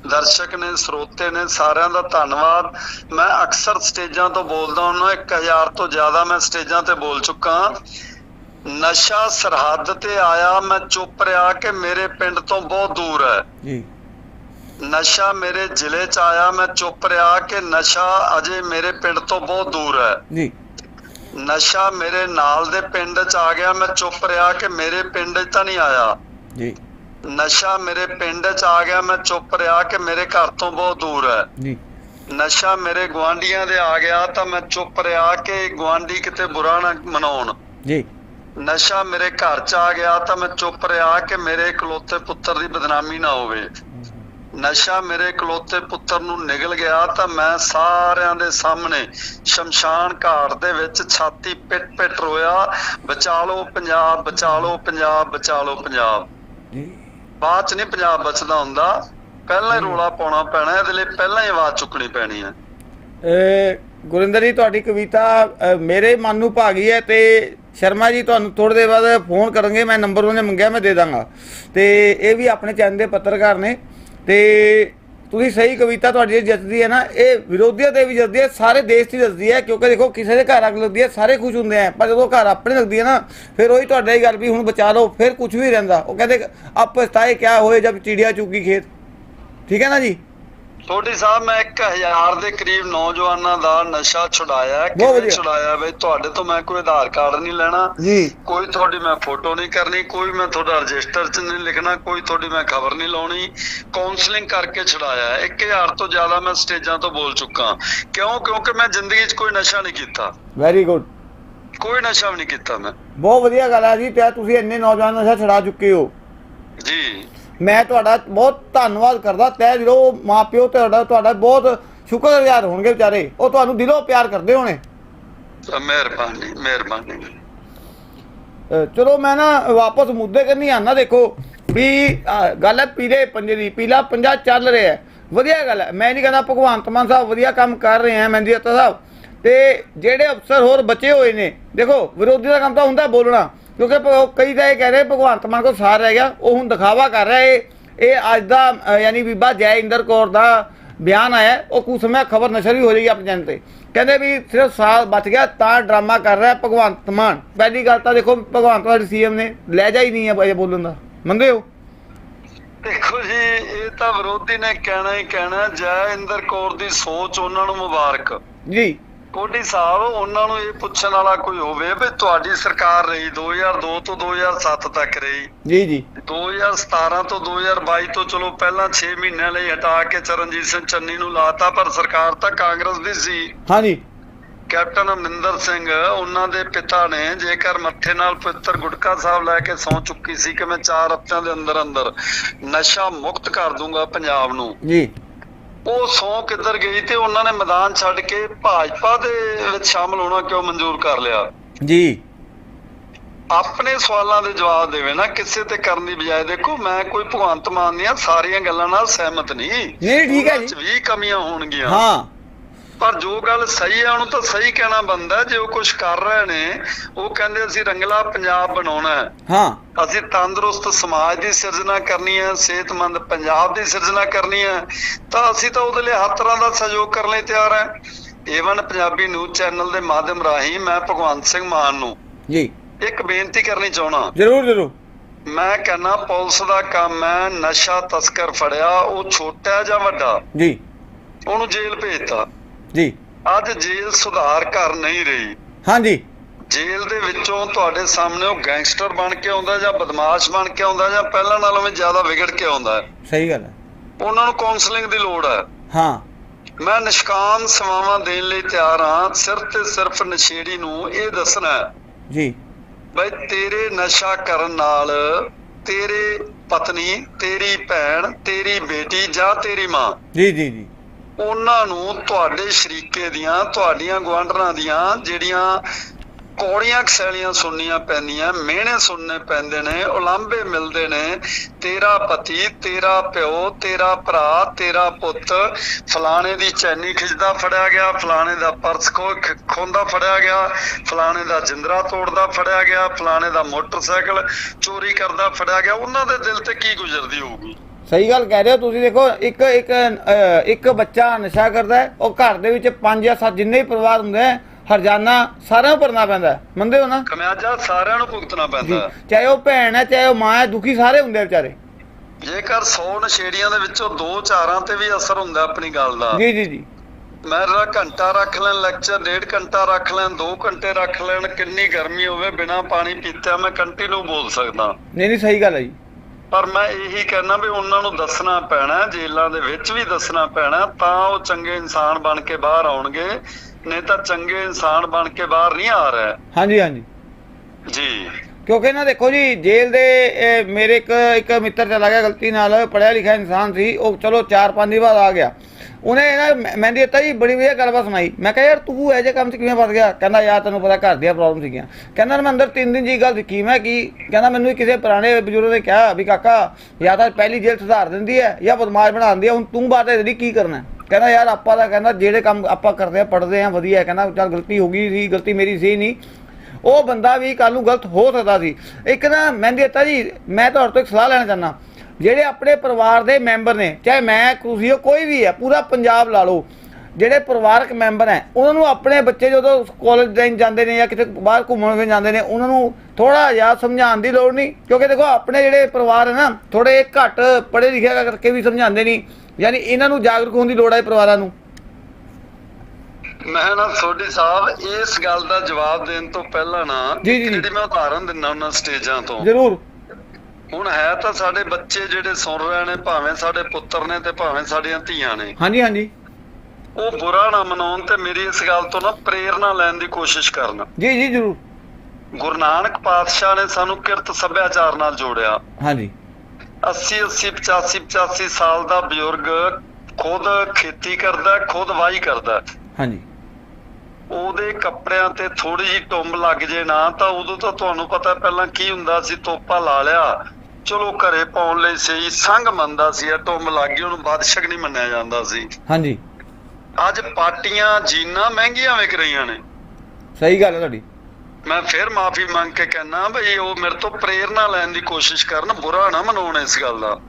ਦਰਸ਼ਕ ਨੇ ਸਰੋਤੇ ਨੇ ਸਾਰਿਆਂ ਦਾ ਧੰਨਵਾਦ। ਮੈਂ ਅਕਸਰ ਸਟੇਜਾਂ ਤੋਂ ਬੋਲਦਾ ਹਾਂ 1000 ਤੋਂ ਜ਼ਿਆਦਾ ਮੈਂ ਸਟੇਜਾਂ ਤੇ ਬੋਲ ਚੁੱਕਾ। ਨਸ਼ਾ ਸਰਹੱਦ ਤੇ ਆਇਆ ਮੈਂ ਚੁੱਪ ਰਿਹਾ ਕਿ ਮੇਰੇ ਪਿੰਡ ਤੋਂ ਬਹੁਤ ਦੂਰ ਹੈ। ਜੀ। ਨਸ਼ਾ ਮੇਰੇ ਜ਼ਿਲ੍ਹੇ ਚ ਆਇਆ ਮੈਂ ਚੁੱਪ ਰਿਹਾ ਕਿ ਨਸ਼ਾ ਅਜੇ ਮੇਰੇ ਪਿੰਡ ਤੋਂ ਬਹੁਤ ਦੂਰ ਹੈ। ਜੀ। ਨਸ਼ਾ ਮੇਰੇ ਨਾਲ ਦੇ ਪਿੰਡ ਚ ਆ ਗਿਆ ਮੈਂ ਚੁੱਪ ਰਿਹਾ ਕਿ ਮੇਰੇ ਪਿੰਡ ਚ ਤਾਂ ਨਹੀਂ ਆਇਆ। ਜੀ। ਨਸ਼ਾ ਮੇਰੇ ਪਿੰਡ ਚ ਆ ਗਿਆ ਮੈਂ ਚੁੱਪ ਰਿਹਾ ਕਿ ਮੇਰੇ ਘਰ ਤੋਂ ਬਹੁਤ ਦੂਰ ਹੈ। ਜੀ। ਨਸ਼ਾ ਮੇਰੇ ਗਵਾਂਢੀਆਂ ਦੇ ਆ ਗਿਆ ਤਾਂ ਮੈਂ ਚੁੱਪ ਰਿਹਾ ਕਿ ਗਵਾਂਢੀ ਕਿਤੇ ਬੁਰਾ ਨਾ ਮਨਾਉਣ। ਜੀ। ਨਸ਼ਾ ਮੇਰੇ ਘਰ ਚ ਆ ਗਿਆ ਤਾਂ ਮੈਂ ਚੁੱਪ ਰਿਹਾ ਕਿ ਮੇਰੇ ਇਕਲੌਤੇ ਪੁੱਤਰ ਦੀ ਬਦਨਾਮੀ ਨਾ ਹੋਵੇ। ਨਸ਼ਾ ਮੇਰੇ ਇਕਲੌਤੇ ਪੁੱਤਰ ਨੂੰ ਨਿਗਲ ਗਿਆ ਤਾਂ ਮੈਂ ਸਾਰਿਆਂ ਦੇ ਸਾਹਮਣੇ ਸ਼ਮਸ਼ਾਨ ਘਾਟ ਦੇ ਵਿੱਚ ਛਾਤੀ ਪਿੱਟ ਪਿੱਟ ਰੋਇਆ ਬਚਾ ਲਓ ਪੰਜਾਬ ਬਚਾ ਲਓ ਪੰਜਾਬ ਬਚਾ ਲਓ ਪੰਜਾਬ। ਬਾਅਦ ਚ ਨਹੀਂ ਪੰਜਾਬ ਬਚਦਾ ਹੁੰਦਾ ਪਹਿਲਾਂ ਹੀ ਰੋਲਾ ਪਾਉਣਾ ਪੈਣਾ ਇਹਦੇ ਲਈ ਪਹਿਲਾਂ ਹੀ ਆਵਾਜ਼ ਚੁੱਕਣੀ ਪੈਣੀ ਹੈ। ਗੁਰਿੰਦਰ ਜੀ ਤੁਹਾਡੀ ਕਵਿਤਾ ਮੇਰੇ ਮਨ ਨੂੰ ਭਾ ਗਈ ਹੈ ਤੇ ਸ਼ਰਮਾ ਜੀ ਤੁਹਾਨੂੰ ਥੋੜੇ ਦੇਰ ਬਾਅਦ ਫੋਨ ਕਰਨਗੇ ਮੈਂ ਨੰਬਰ ਉਹਨੇ ਮੰਗਿਆ ਮੈਂ ਦੇ ਦਾਂਗਾ। ਤੇ ਇਹ ਵੀ ਆਪਣੇ ਚੈਨਲ ਦੇ ਪੱਤਰਕਾਰ ਨੇ। ਤੇ ਤੁਸੀਂ ਸਹੀ ਕਵਿਤਾ ਤੁਹਾਡੀ ਜਿਹੜੀ ਜੱਜਦੀ ਹੈ ਨਾ, ਇਹ ਵਿਰੋਧੀਆਂ 'ਤੇ ਵੀ ਜੱਜਦੀ ਹੈ, ਸਾਰੇ ਦੇਸ਼ ਦੀ ਜੱਜਦੀ ਹੈ, ਕਿਉਂਕਿ ਦੇਖੋ ਕਿਸੇ ਦੇ ਘਰ ਅੱਗ ਲੱਗਦੀ ਹੈ, ਸਾਰੇ ਖੁਸ਼ ਹੁੰਦੇ ਆ ਪਰ ਜਦੋਂ ਘਰ ਆਪਣੇ ਲੱਗਦੀ ਹੈ ਨਾ, ਫਿਰ ਉਹੀ ਤੁਹਾਡਾ ਹੀ ਗੱਲ ਵੀ ਹੁਣ ਬਚਾ ਲਓ, ਫਿਰ ਕੁਝ ਵੀ ਰਹਿੰਦਾ। ਉਹ ਕਹਿੰਦੇ ਆਪਸ ਤਾਏ ਕਿਆ ਹੋਏ ਜਦ ਚਿੜੀਆ ਚੁੱਕੀ ਖੇਤ। ਠੀਕ ਹੈ ਨਾ ਜੀ? ਥੋੜੀ ਸਾਹਿਬ ਮੈਂ 1000 ਦੇ ਕਰੀਬ ਨੌਜਵਾਨਾਂ ਦਾ ਨਸ਼ਾ ਛੁਡਾਇਆ ਕਿਵੇਂ। ਛੁਡਾਇਆ ਬਈ? ਤੁਹਾਡੇ ਤੋਂ ਮੈਂ ਕੋਈ ਆਧਾਰ ਕਾਰਡ ਨਹੀਂ ਲੈਣਾ। ਜੀ। ਕੋਈ ਤੁਹਾਡੀ ਮੈਂ ਫੋਟੋ ਨਹੀਂ ਕਰਨੀ ਕੋਈ ਮੈਂ ਤੁਹਾਡਾ ਰਜਿਸਟਰ 'ਚ ਨਹੀਂ ਲਿਖਣਾ ਕੋਈ ਤੁਹਾਡੀ ਮੈਂ ਖਬਰ ਨਹੀਂ ਲਾਉਣੀ। ਕਾਉਂਸਲਿੰਗ ਕਰਕੇ ਛੁਡਾਇਆ ਹੈ। 1000 ਤੋਂ ਜ਼ਿਆਦਾ ਮੈਂ ਸਟੇਜਾਂ ਤੋਂ ਬੋਲ ਚੁੱਕਾ। ਕਿਉਂ? ਕਿਉਂਕਿ ਮੈਂ ਜ਼ਿੰਦਗੀ 'ਚ ਕੋਈ ਨਸ਼ਾ ਨਹੀਂ ਕੀਤਾ। ਵੈਰੀ ਗੁੱਡ ਕੋਈ ਨਸ਼ਾ ਨਹੀਂ ਕੀਤਾ ਮੈਂ। ਬਹੁਤ ਵਧੀਆ ਗੱਲ ਹੈ ਜੀ। ਤੇ ਤੁਸੀਂ ਇੰਨੇ ਨੌਜਵਾਨ ਨਸ਼ਾ ਛੁਡਾ ਚੁੱਕੇ ਹੋ। ਜੀ। ਮੈਂ ਤੁਹਾਡਾ ਬਹੁਤ ਧੰਨਵਾਦ ਕਰਦਾ ਤੈ ਦਿਲੋਂ ਮਾਪਿਓ ਤੁਹਾਡਾ ਤੁਹਾਡਾ ਬਹੁਤ ਸ਼ੁਕਰਗੁਜ਼ਾਰ ਹੋਣਗੇ ਵਿਚਾਰੇ। ਉਹ ਤੁਹਾਨੂੰ ਦਿਲੋਂ ਪਿਆਰ ਕਰਦੇ ਹੋਣੇ। ਮਿਹਰਬਾਨੀ ਮਿਹਰਬਾਨੀ। ਚਲੋ ਮੈਂ ਨਾ ਵਾਪਸ ਮੁੱਦੇ ਕਰਨੀ ਆਨਾ ਦੇਖੋ ਵੀ ਗੱਲ ਹੈ ਪੀਲੇ ਪੰਜੇ ਦੀ। ਪੀਲਾ ਪੰਜਾ ਚੱਲ ਰਿਹਾ ਹੈ। ਵਧੀਆ ਗੱਲ ਹੈ। ਮੈਂ ਨਹੀਂ ਕਹਿੰਦਾ ਭਗਵੰਤ ਮਾਨ ਸਾਹਿਬ ਵਧੀਆ ਕੰਮ ਕਰ ਰਹੇ ਆ ਮਹਿੰਦੀ ਅੱਤਾ ਸਾਹਿਬ। ਤੇ ਜਿਹੜੇ ਅਫਸਰ ਹੋਰ ਬਚੇ ਹੋਏ ਨੇ ਦੇਖੋ ਵਿਰੋਧੀ ਦਾ ਕੰਮ ਤਾਂ ਹੁੰਦਾ ਬੋਲਣਾ। ਕਿਉਂਕਿ ਭ- ਕਈ ਤਾਂ ਇਹ ਕਹਿ ਰਹੇ ਭਗਵੰਤ ਮਾਨ ਕੋਲ ਸਾਰ ਰਹਿ ਗਿਆ ਉਹ ਹੁਣ ਦਿਖਾਵਾ ਕਰ ਰਿਹਾ ਇਹ। ਇਹ ਅੱਜ ਦਾ ਅਹ ਯਾਨੀ ਬੀਬਾ ਜੈ ਇੰਦਰ ਕੌਰ ਦਾ ਬਿਆਨ ਆਇਆ ਹੈ, ਉਹ ਕੁਝ ਸਮੇਂ ਖਬਰ ਨਸ਼ਰ ਵੀ ਹੋ ਜਾਏਗੀ ਆਪਣੇ ਚੈਨਲ ਤੇ। ਕਹਿੰਦੇ ਵੀ ਸਿਰਫ ਸਾਲ ਬਚ ਗਿਆ ਤਾਂ ਡਰਾਮਾ ਕਰ ਰਿਹਾ ਭਗਵੰਤ ਮਾਨ। ਪਹਿਲੀ ਗੱਲ ਤਾਂ ਦੇਖੋ ਭਗਵੰਤ ਮਾਨ ਸੀਐਮ ਨੇ ਲਹਿਜਾ ਹੀ ਨਹੀਂ ਹੈ ਇਹ ਬੋਲਣ ਦਾ। ਮੰਨਦੇ ਹੋ? ਦੇਖੋ ਜੀ ਇਹ ਤਾਂ ਵਿਰੋਧੀ ਨੇ ਕਹਿਣਾ ਹੀ ਕਹਿਣਾ ਜੈ ਇੰਦਰ ਕੌਰ ਦੀ ਸੋਚ ਉਹਨਾਂ ਨੂੰ ਮੁਬਾਰਕ। ਜੀ। ਕੋਡੀ ਸਾਹਿਬ ਉਹਨਾਂ ਨੂੰ ਇਹ ਪੁੱਛਣ ਵਾਲਾ ਕੋਈ ਹੋਵੇ ਵੀ ਤੁਹਾਡੀ ਸਰਕਾਰ ਰਹੀ 2002 ਤੋਂ 2007 ਤੱਕ ਰਹੀ। ਜੀ ਜੀ। 2017 ਤੋਂ 2022 ਤੋਂ ਚਲੋ ਪਹਿਲਾਂ 6 ਮਹੀਨਿਆਂ ਲਈ ਹਟਾ ਕੇ ਚਰਨਜੀਤ ਸਿੰਘ ਚੰਨੀ ਨੂੰ ਲਾਤਾ ਪਰ ਸਰਕਾਰ ਤਾਂ ਕਾਂਗਰਸ ਦੀ ਸੀ। ਹਾਂਜੀ। ਕੈਪਟਨ ਅਮਰਿੰਦਰ ਸਿੰਘ ਉਹਨਾਂ ਦੇ ਪਿਤਾ ਨੇ ਜੇਕਰ ਮੱਥੇ ਨਾਲ ਪਵਿੱਤਰ ਗੁਟਕਾ ਸਾਹਿਬ ਲੈ ਕੇ ਸੌ ਚੁੱਕੀ ਸੀ ਕਿ ਮੈਂ 4 ਹਫ਼ਤਿਆਂ ਦੇ ਅੰਦਰ ਅੰਦਰ ਨਸ਼ਾ ਮੁਕਤ ਕਰ ਦੂੰਗਾ ਪੰਜਾਬ ਨੂੰ। ਜੀ। ਉਹ ਸੌ ਕਿੱਧਰ ਗਈ ਤੇ ਉਹਨਾਂ ਨੇ ਮੈਦਾਨ ਛੱਡ ਕੇ ਭਾਜਪਾ ਦੇ ਵਿੱਚ ਸ਼ਾਮਲ ਹੋਣਾ ਕਿਉਂ ਮਨਜ਼ੂਰ ਕਰ ਲਿਆ? ਜੀ। ਆਪਣੇ ਸਵਾਲਾਂ ਦੇ ਜਵਾਬ ਦੇਵੇ ਨਾ ਕਿਸੇ ਤੇ ਕਰਨ ਦੀ ਬਜਾਏ ਦੇਖੋ ਮੈਂ ਕੋਈ ਭਗਵੰਤ ਮਾਨ ਦੀਆਂ ਸਾਰੀਆਂ ਗੱਲਾਂ ਨਾਲ ਸਹਿਮਤ ਨਹੀਂ। ਨਹੀਂ, ਠੀਕ ਹੈ ਜੀ। ਵੀ ਕਮੀਆਂ ਹੋਣਗੀਆਂ। ਹਾਂ। ਪਰ ਜੋ ਗੱਲ ਸਹੀ ਹੈ ਉਹਨੂੰ ਤਾਂ ਸਹੀ ਕਹਿਣਾ ਬੰਦਾ ਜੇ ਉਹ ਕੁਝ ਕਰ ਰਹੇ ਨੇ ਉਹ ਕਹਿੰਦੇ ਅਸੀਂ ਰੰਗਲਾ ਪੰਜਾਬ ਬਣਾਉਣਾ ਹੈ। ਹਾਂ। ਅਸੀਂ ਤੰਦਰੁਸਤ ਸਮਾਜ ਦੀ ਸਿਰਜਣਾ ਕਰਨੀ ਹੈ ਸਿਹਤਮੰਦ ਪੰਜਾਬ ਦੀ ਸਿਰਜਣਾ ਕਰਨੀ ਹੈ। ਤਾਂ ਅਸੀਂ ਤਾਂ ਉਹਦੇ ਲਈ ਹਰ ਤਰ੍ਹਾਂ ਦਾ ਸਹਿਯੋਗ ਕਰਨ ਲਈ ਤਿਆਰ ਹਾਂ। ਏਵਨ ਪੰਜਾਬੀ ਨਿਊਜ਼ ਚੈਨਲ ਦੇ ਮਾਧਿਅਮ ਰਾਹੀਂ ਮੈਂ ਭਗਵੰਤ ਸਿੰਘ ਮਾਨ ਨੂੰ ਜੀ। ਇੱਕ ਬੇਨਤੀ ਕਰਨੀ ਚਾਹਣਾ ਜਰੂਰ ਜਰੂਰ। ਮੈਂ ਕਹਿੰਦਾ ਪੁਲਿਸ ਦਾ ਕੰਮ ਹੈ ਨਸ਼ਾ ਤਸਕਰ ਫੜਿਆ ਉਹ ਛੋਟਾ ਜਾਂ ਵੱਡਾ। ਜੀ। ਉਹਨੂੰ ਜੇਲ੍ਹ ਭੇਜਤਾ। ਜੀ। ਅੱਜ ਜੇਲ੍ਹ ਸੁਧਾਰ ਕਰ ਨਹੀਂ ਰਹੀ। ਹਾਂਜੀ। ਜੇਲ੍ਹ ਦੇ ਵਿੱਚੋਂ ਤੁਹਾਡੇ ਸਾਹਮਣੇ ਉਹ ਗੈਂਗਸਟਰ ਬਣ ਕੇ ਆਉਂਦਾ ਜਾਂ ਬਦਮਾਸ਼ ਬਣ ਕੇ ਆਉਂਦਾ ਜਾਂ ਪਹਿਲਾਂ ਨਾਲੋਂ ਵੀ ਜ਼ਿਆਦਾ ਵਿਗੜ ਕੇ ਆਉਂਦਾ। ਸਹੀ ਗੱਲ ਹੈ। ਉਹਨਾਂ ਨੂੰ ਕਾਉਂਸਲਿੰਗ ਦੀ ਲੋੜ ਹੈ। ਹਾਂ। ਮੈਂ ਨਿਸ਼ਕਾਮ ਸੇਵਾਵਾਂ ਦੇਣ ਲਈ ਤਿਆਰ ਹਾਂ। ਸਿਰਫ ਤੇ ਸਿਰਫ ਨਸ਼ੇੜੀ ਨੂੰ ਇਹ ਦੱਸਣਾ ਜੀ। ਬਈ ਤੇਰੇ ਨਸ਼ਾ ਕਰਨ ਨਾਲ ਤੇਰੇ ਪਤਨੀ ਤੇਰੀ ਭੈਣ ਤੇਰੀ ਬੇਟੀ ਜਾਂ ਤੇਰੀ ਮਾਂ ਜੀ ਜੀ ਜੀ। ਉਹਨਾਂ ਨੂੰ ਤੁਹਾਡੇ ਸ਼ਰੀਕੇ ਦੀਆਂ, ਤੁਹਾਡੀਆਂ ਗਵਾਂਢਣਾਂ ਦੀਆਂ ਜਿਹੜੀਆਂ ਕੌੜੀਆਂ ਕਸੈਲੀਆਂ ਸੁਣਨੀਆਂ ਪੈਂਦੀਆਂ, ਮਿਹਣੇ ਸੁਣਨੇ ਪੈਂਦੇ ਨੇ, ਉਲਾਂਭੇ ਮਿਲਦੇ ਨੇ, ਤੇਰਾ ਪਤੀ, ਤੇਰਾ ਪਿਓ, ਤੇਰਾ ਭਰਾ, ਤੇਰਾ ਪੁੱਤ, ਫਲਾਣੇ ਦੀ ਚੈਨੀ ਖਿੱਚਦਾ ਫੜਿਆ ਗਿਆ, ਫਲਾਣੇ ਦਾ ਪਰਸ ਖੋ ਖੋਹਦਾ ਫੜਿਆ ਗਿਆ, ਫਲਾਣੇ ਦਾ ਜਿੰਦਰਾ ਤੋੜਦਾ ਫੜਿਆ ਗਿਆ, ਫਲਾਣੇ ਦਾ ਮੋਟਰਸਾਈਕਲ ਚੋਰੀ ਕਰਦਾ ਫੜਿਆ ਗਿਆ, ਉਹਨਾਂ ਦੇ ਦਿਲ ਤੇ ਕੀ ਗੁਜ਼ਰਦੀ ਹੋਊਗੀ? ਸਹੀ ਗੱਲ ਕਹਿ ਰਹੇ ਹੋ ਤੁਸੀਂ ਦੇਖੋ ਇੱਕ ਇੱਕ ਇੱਕ ਬੱਚਾ ਨਸ਼ਾ ਕਰਦਾ ਹੈ ਉਹ ਘਰ ਦੇ ਵਿੱਚ ਪੰਜ ਜਾਂ ਸੱਤ ਜਿੰਨੇ ਵੀ ਪਰਿਵਾਰ ਹੁੰਦੇ ਹੈ ਹਰਜਾਨਾ ਸਾਰਿਆਂ ਨੂੰ ਭਰਨਾ ਪੈਂਦਾ ਮੰਨਦੇ ਹੋ ਨਾ? ਖਮਿਆਜਾ ਸਾਰਿਆਂ ਨੂੰ ਭੁਗਤਣਾ ਪੈਂਦਾ ਚਾਹੇ ਉਹ ਭੈਣ ਹੈ ਚਾਹੇ ਉਹ ਮਾਂ ਹੈ ਦੁਖੀ ਸਾਰੇ ਹੁੰਦੇ ਆ ਵਿਚਾਰੇ। ਜੇਕਰ 100 ਨਸ਼ੇੜੀਆਂ ਦੇ ਵਿੱਚੋਂ ਦੋ ਚਾਰਾਂ ਤੇ ਵੀ ਅਸਰ ਹੁੰਦਾ ਆਪਣੀ ਗੱਲ ਦਾ। ਜੀ ਜੀ ਜੀ। ਮੈਂ ਰਾ ਘੰਟਾ ਰੱਖ ਲੈਣ ਲੈਕਚਰ ਡੇਢ ਘੰਟਾ ਰੱਖ ਲੈਣ 2 ਘੰਟੇ ਰੱਖ ਲੈਣ ਕਿੰਨੀ ਗਰਮੀ ਹੋਵੇ ਬਿਨਾ ਪਾਣੀ ਪੀਤਿਆਂ ਮੈਂ ਕੰਟੀਨਿਊ ਬੋਲ ਸਕਦਾ। ਨਹੀਂ ਨਹੀਂ ਸਹੀ ਗੱਲ ਹੈ ਜੀ। ਪਰ ਮੈਂ ਇਹੀ ਕਹਿਣਾ ਵੀ ਉਹਨਾਂ ਨੂੰ ਦੱਸਣਾ ਪੈਣਾ ਜੇਲ੍ਹਾਂ ਦੇ ਵਿੱਚ ਵੀ ਦੱਸਣਾ ਪੈਣਾ ਤਾਂ ਉਹ ਚੰਗੇ ਇਨਸਾਨ ਬਣ ਕੇ ਬਾਹਰ ਆਉਣਗੇ ਨਹੀਂ ਤਾਂ ਚੰਗੇ ਇਨਸਾਨ ਬਣ ਕੇ ਬਾਹਰ ਨਹੀਂ ਆ ਰਹੇ। ਹਾਂਜੀ ਹਾਂਜੀ। ਜੀ। ਕਿਉਂਕਿ ਨਾ ਦੇਖੋ ਜੀ, ਜੇਲ੍ਹ ਦੇ ਮੇਰੇ ਇੱਕ ਇੱਕ ਮਿੱਤਰ ਚਲਾ ਗਿਆ ਗਲਤੀ ਨਾਲ ਪੜਿਆ ਲਿਖਿਆ ਇਨਸਾਨ ਸੀ, ਉਹ ਚਲੋ 4-5 ਦੀ ਬਾਅਦ ਆ ਗਿਆ। ਉਹਨੇ ਨਾ ਮੈਂ- ਦਿੱਤਾ ਜੀ, ਬੜੀ ਵਧੀਆ ਗੱਲਬਾਤ ਸੁਣਾਈ। ਮੈਂ ਕਿਹਾ, ਯਾਰ ਤੂੰ ਇਹ ਜੇ ਕੰਮ 'ਚ ਕਿਵੇਂ ਫਸ ਗਿਆ? ਕਹਿੰਦਾ, ਯਾਰ ਤੈਨੂੰ ਪਤਾ ਘਰ ਦੀਆਂ ਪ੍ਰੋਬਲਮ ਸੀਗੀਆਂ। ਕਹਿੰਦਾ ਮੈਂ ਅੰਦਰ 3 ਦਿਨ ਜੀ ਗੱਲ ਸਿੱਖੀ ਮੈਂ ਕੀ, ਕਹਿੰਦਾ, ਮੈਨੂੰ ਕਿਸੇ ਪੁਰਾਣੇ ਬਜ਼ੁਰਗ ਨੇ ਕਿਹਾ ਵੀ, ਕਾਕਾ, ਜਾਂ ਤਾਂ ਪਹਿਲੀ ਜੇਲ੍ਹ ਸੁਧਾਰ ਦਿੰਦੀ ਹੈ, ਜਾਂ ਬਦਮਾਸ਼ ਬਣਾ ਦਿੰਦੀ ਹੈ, ਹੁਣ ਤੂੰ ਬਾਤ ਹੈ ਜਿਹੜੀ ਕੀ ਕਰਨਾ ਕਹਿੰਦਾ, ਯਾਰ, ਆਪਾਂ ਦਾ ਕਹਿੰਦਾ, ਜਿਹੜੇ ਕੰਮ ਆਪਾਂ ਕਰਦੇ ਆ ਪੜਦੇ ਆ ਵਧੀਆ ਕਹਿੰਦਾ, ਚੱਲ, ਗਲਤੀ ਹੋ ਗਈ ਸੀ, ਗਲਤੀ ਮੇਰੀ ਸੀ ਨਹੀਂ। ਉਹ ਬੰਦਾ ਵੀ ਕੱਲ ਨੂੰ ਗਲਤ ਹੋ ਸਕਦਾ ਸੀ। ਇੱਕ ਨਾ ਮੈਂ ਦਿੱਤਾ ਜੀ, ਮੈਂ ਤੁਹਾਡੇ ਤੋਂ ਇੱਕ ਸਲਾਹ ਲੈਣਾ ਚਾਹੁੰਦਾ। ਜਿਹੜੇ ਆਪਣੇ ਪਰਿਵਾਰ ਦੇ ਮੈਂਬਰ ਨੇ, ਚਾਹੇ ਮੈਂ, ਤੁਸੀਂ ਹੋ, ਕੋਈ ਵੀ ਹੈ, ਪੂਰਾ ਪੰਜਾਬ ਲਾ ਲਓ। ਜਿਹੜੇ ਪਰਿਵਾਰਕ ਮੈਂਬਰ ਹੈ, ਉਹਨਾਂ ਨੂੰ ਆਪਣੇ ਬੱਚੇ ਜਦੋਂ ਕਾਲਜ ਜਾਣ ਜਾਂਦੇ ਨੇ ਜਾਂ ਕਿਤੇ ਬਾਹਰ ਘੁੰਮਣ ਫਿਰਨ ਜਾਂਦੇ ਨੇ, ਉਹਨਾਂ ਨੂੰ ਥੋੜਾ ਜਿਹਾ ਸਮਝਾਉਣ ਦੀ ਲੋੜ ਨਹੀਂ। ਕਿਉਂਕਿ ਦੇਖੋ, ਆਪਣੇ ਜਿਹੜੇ ਪਰਿਵਾਰ ਹੈ ਨਾ ਥੋੜੇ ਘੱਟ ਪੜ੍ਹੇ ਲਿਖੇ ਕਰਕੇ ਵੀ ਸਮਝਾਉਂਦੇ ਨਹੀਂ। ਯਾਨੀ ਇਹਨਾਂ ਨੂੰ ਜਾਗਰੂਕ ਹੋਣ ਦੀ ਲੋੜ ਹੈ ਪਰਿਵਾਰਾਂ ਨੂੰ। ਮੈਂ ਨਾ ਸੋਢੀ ਸਾਹਿਬ ਇਸ ਗੱਲ ਦਾ ਜਵਾਬ ਦੇਣ ਤੋਂ ਪਹਿਲਾਂ ਨਾ। ਜਿਹੜੀ ਮੈਂ ਉਦਾਹਰਨ ਦਿੰਦਾ ਉਹਨਾਂ ਸਟੇਜਾਂ ਤੋਂ। ਜ਼ਰੂਰ। ਹੁਣ ਹੈ ਤਾਂ ਸਾਡੇ ਬੱਚੇ ਜਿਹੜੇ ਸੁਣ ਰਹੇ ਨੇ ਭਾਵੇਂ ਸਾਡੇ ਪੁੱਤਰ ਨੇ ਤੇ ਭਾਵੇਂ ਸਾਡੀਆਂ ਧੀਆਂ ਨੇ। ਹਾਂਜੀ ਹਾਂਜੀ। ਉਹ ਬੁਰਾ ਨਾ ਮਨਾਉਣ ਤੇ ਮੇਰੀ ਇਸ ਗੱਲ ਤੋਂ ਨਾ ਪ੍ਰੇਰਣਾ ਲੈਣ ਦੀ ਕੋਸ਼ਿਸ਼ ਕਰਨ। ਜੀ ਜੀ ਜ਼ਰੂਰ। ਗੁਰੂ ਨਾਨਕ ਪਾਤਸ਼ਾਹ ਨੇ ਸਾਨੂੰ ਕਿਰਤ ਸੱਭਿਆਚਾਰ ਨਾਲ ਜੋੜਿਆ। ਹਾਂਜੀ। 80 80 85 85 ਸਾਲ ਦਾ ਬਜ਼ੁਰਗ ਖੁਦ ਖੇਤੀ ਕਰਦਾ ਖੁਦ ਵਾਹੀ ਕਰਦਾ। ਹਾਂਜੀ। ਉਹਦੇ ਕੱਪੜਿਆਂ ਤੇ ਥੋੜੀ ਜਿਹੀ ਟੁੰਬ ਲੱਗ ਜੇ ਨਾ ਤਾਂ ਉਦੋਂ ਤਾਂ ਤੁਹਾਨੂੰ ਪਤਾ ਪਹਿਲਾਂ ਕੀ ਹੁੰਦਾ ਸੀ ਤੋਪਾ ਲਾ ਲਿਆ। ਚਲੋ ਘਰੇ ਪਾਉਣ ਲਈ ਸਹੀ ਸੰਗ ਮੰਨਦਾ ਸੀ ਇਹ ਟੁੰਬ ਲੱਗ ਗਈ ਉਹਨੂੰ ਬਾਦਸ਼ਕ ਨਹੀਂ ਮੰਨਿਆ ਜਾਂਦਾ ਸੀ। ਹਾਂਜੀ। ਅੱਜ ਪਾਟੀਆਂ ਜੀਨਾਂ ਮਹਿੰਗੀਆਂ ਵਿਕ ਰਹੀਆਂ ਨੇ। ਸਹੀ ਗੱਲ ਹੈ ਤੁਹਾਡੀ। ਮੈਂ ਫਿਰ ਮਾਫੀ ਮੰਗ ਕੇ ਕਹਿਣਾ ਬਈ ਉਹ ਮੇਰੇ ਤੋਂ ਪ੍ਰੇਰਣਾ ਲੈਣ ਦੀ ਕੋਸ਼ਿਸ਼ ਕਰਨ ਬੁਰਾ ਨਾ ਮਨਾਉਣ ਇਸ ਗੱਲ ਦਾ।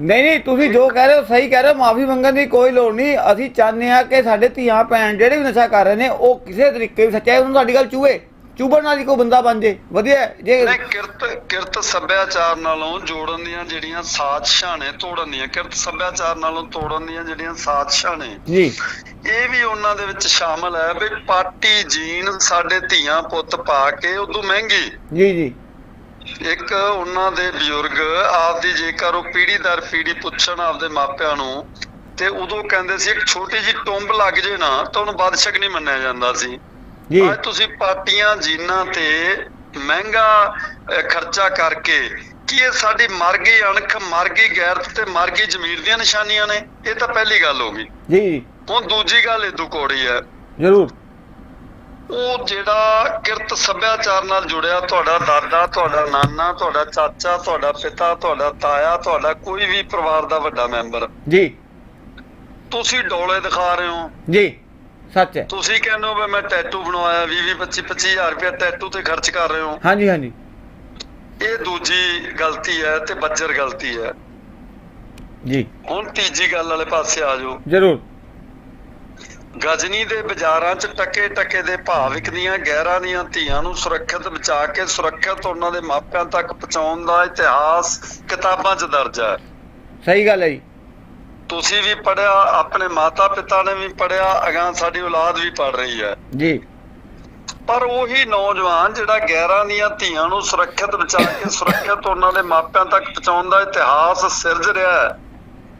ਨਹੀਂ ਨਹੀਂ ਤੁਸੀਂ ਜੋ ਕਹਿ ਰਹੇ ਹੋ ਸਹੀ ਕਹਿ ਰਹੇ ਹੋ ਮਾਫੀ ਮੰਗਣ ਦੀ ਕੋਈ ਲੋੜ ਨਹੀਂ। ਅਸੀਂ ਚਾਹੁੰਦੇ ਆ ਕਿ ਸਾਡੇ ਧੀਆਂ ਭੈਣ ਜਿਹੜੇ ਵੀ ਨਸ਼ਾ ਕਰ ਰਹੇ ਨੇ ਉਹ ਕਿਸੇ ਤਰੀਕੇ ਵੀ ਸੱਚਾਈ ਉਹਨੂੰ ਸਾਡੀ ਗੱਲ ਚੂਹੇ। ਚੂਬਣ ਨਾਲ ਹੀ ਕੋਈ ਬੰਦਾ ਬਣ ਜੇ। ਵਧੀਆ। ਜੇ ਕਿਰਤ ਕਿਰਤ ਸੱਭਿਆਚਾਰ ਨਾਲੋਂ ਜੋੜਨ ਦੀਆਂ ਜਿਹੜੀਆਂ ਸਾਜ਼ਿਸ਼ਾਂ ਨੇ ਤੋੜਨ ਦੀਆਂ ਕਿਰਤ ਸੱਭਿਆਚਾਰ ਨਾਲੋਂ ਤੋੜਨ ਦੀਆਂ ਜਿਹੜੀਆਂ ਸਾਜ਼ਿਸ਼ਾਂ ਨੇ ਜੀ। ਇਹ ਵੀ ਉਹਨਾਂ ਦੇ ਵਿੱਚ ਸ਼ਾਮਲ ਹੈ ਵੀ ਪਾਟੀ ਜੀਨ ਸਾਡੇ ਧੀਆਂ ਪੁੱਤ ਪਾ ਕੇ ਉਦੋਂ ਮਹਿੰਗੀ। ਜੀ ਜੀ। ਇੱਕ ਉਹਨਾਂ ਦੇ ਬਜ਼ੁਰਗ ਆਪਦੀ ਜੇਕਰ ਉਹ ਪੀੜ੍ਹੀ ਦਰ ਪੀੜ੍ਹੀ ਪੁੱਛਣ ਆਪਦੇ ਮਾਪਿਆਂ ਨੂੰ ਤੇ ਉਦੋਂ ਕਹਿੰਦੇ ਸੀ ਇੱਕ ਛੋਟੀ ਜਿਹੀ ਟੁੰਬ ਲੱਗ ਜੇ ਨਾ ਤਾਂ ਉਹਨੂੰ ਬਾਦਸ਼ਕ ਨਹੀਂ ਮੰਨਿਆ ਜਾਂਦਾ ਸੀ। ਜੀ। ਅੱਜ ਤੁਸੀਂ ਪਾਟੀਆਂ ਜੀਨਾਂ ਤੇ ਮਹਿੰਗਾ ਖਰਚਾ ਕਰਕੇ ਕੀ ਇਹ ਸਾਡੀ ਮਰ ਗਈ ਅਣਖ ਮਰ ਗਈ ਗੈਰਤ ਤੇ ਮਰ ਗਈ ਜ਼ਮੀਰ ਦੀਆਂ ਨਿਸ਼ਾਨੀਆਂ ਨੇ? ਇਹ ਤਾਂ ਪਹਿਲੀ ਗੱਲ ਹੋ ਗਈ। ਜੀ। ਜੀ ਹੁਣ ਦੂਜੀ ਗੱਲ ਇਦੂ ਕੋੜੀ ਹੈ। ਜ਼ਰੂਰ। ਉਹ ਜਿਹੜਾ ਕਿਰਤ ਸੱਭਿਆਚਾਰ ਨਾਲ ਜੁੜਿਆ ਤੁਹਾਡਾ ਦਾਦਾ ਤੁਹਾਡਾ ਨਾਨਾ ਤੁਹਾਡਾ ਚਾਚਾ ਤੁਹਾਡਾ ਪਿਤਾ ਤੁਹਾਡਾ ਤਾਇਆ ਤੁਹਾਡਾ ਕੋਈ ਵੀ ਪਰਿਵਾਰ ਦਾ ਵੱਡਾ ਮੈਂਬਰ। ਜੀ। ਤੁਸੀਂ ਡੋਲੇ ਦਿਖਾ ਰਹੇ ਹੋ। ਜੀ ਸੱਚ ਹੈ। ਤੁਸੀਂ ਕਹਿੰਦੇ ਹੋ ਵੀ ਮੈਂ ਟੈਟੂ ਬਣਵਾਇਆ 20 20 25 25000 ਰੁਪਏ ਟੈਟੂ ਤੇ ਖਰਚ ਕਰ ਰਹੇ ਹੋ। ਹਾਂਜੀ ਹਾਂਜੀ। ਇਹ ਦੂਜੀ ਗਲਤੀ ਹੈ ਤੇ ਬੱਜਰ ਗਲਤੀ ਹੈ। ਜੀ। ਹੁਣ ਤੀਜੀ ਗੱਲ ਵਾਲੇ ਪਾਸੇ ਆ ਜਾਓ। ਜ਼ਰੂਰ। ਗਜਨੀ ਦੇ ਬਾਜ਼ਾਰਾਂ 'ਚ ਟਕੇ ਟਕੇ ਦੇ ਭਾਅ ਵਿਕਦੀਆਂ ਗਹਿਰਾਂ ਦੀਆਂ ਧੀਆਂ ਨੂੰ ਸੁਰੱਖਿਅਤ ਬਚਾ ਕੇ ਸੁਰੱਖਿਅਤ ਉਹਨਾਂ ਦੇ ਮਾਪਿਆਂ ਤੱਕ ਪਹੁੰਚਾਉਣ ਦਾ ਇਤਿਹਾਸ ਕਿਤਾਬਾਂ 'ਚ ਦਰਜ ਹੈ। ਸਹੀ ਗੱਲ ਹੈ ਜੀ। ਤੁਸੀਂ ਵੀ ਪੜਿਆ ਆਪਣੇ ਮਾਤਾ ਪਿਤਾ ਨੇ ਵੀ ਪੜਿਆ ਅਗਾਂ ਸਾਡੀ ਔਲਾਦ ਵੀ ਪੜ ਰਹੀ ਹੈ। ਜੀ। ਪਰ ਉਹੀ ਨੌਜਵਾਨ ਜਿਹੜਾ ਗੈਰਾਂ ਦੀਆਂ ਧੀਆਂ ਨੂੰ ਸੁਰੱਖਿਅਤ ਬਚਾ ਕੇ ਸੁਰੱਖਿਅਤ ਉਹਨਾਂ ਦੇ ਮਾਪਿਆਂ ਤੱਕ ਪਹੁੰਚਾਉਣ ਦਾ ਇਤਿਹਾਸ ਸਿਰਜ ਰਿਹਾ ਹੈ।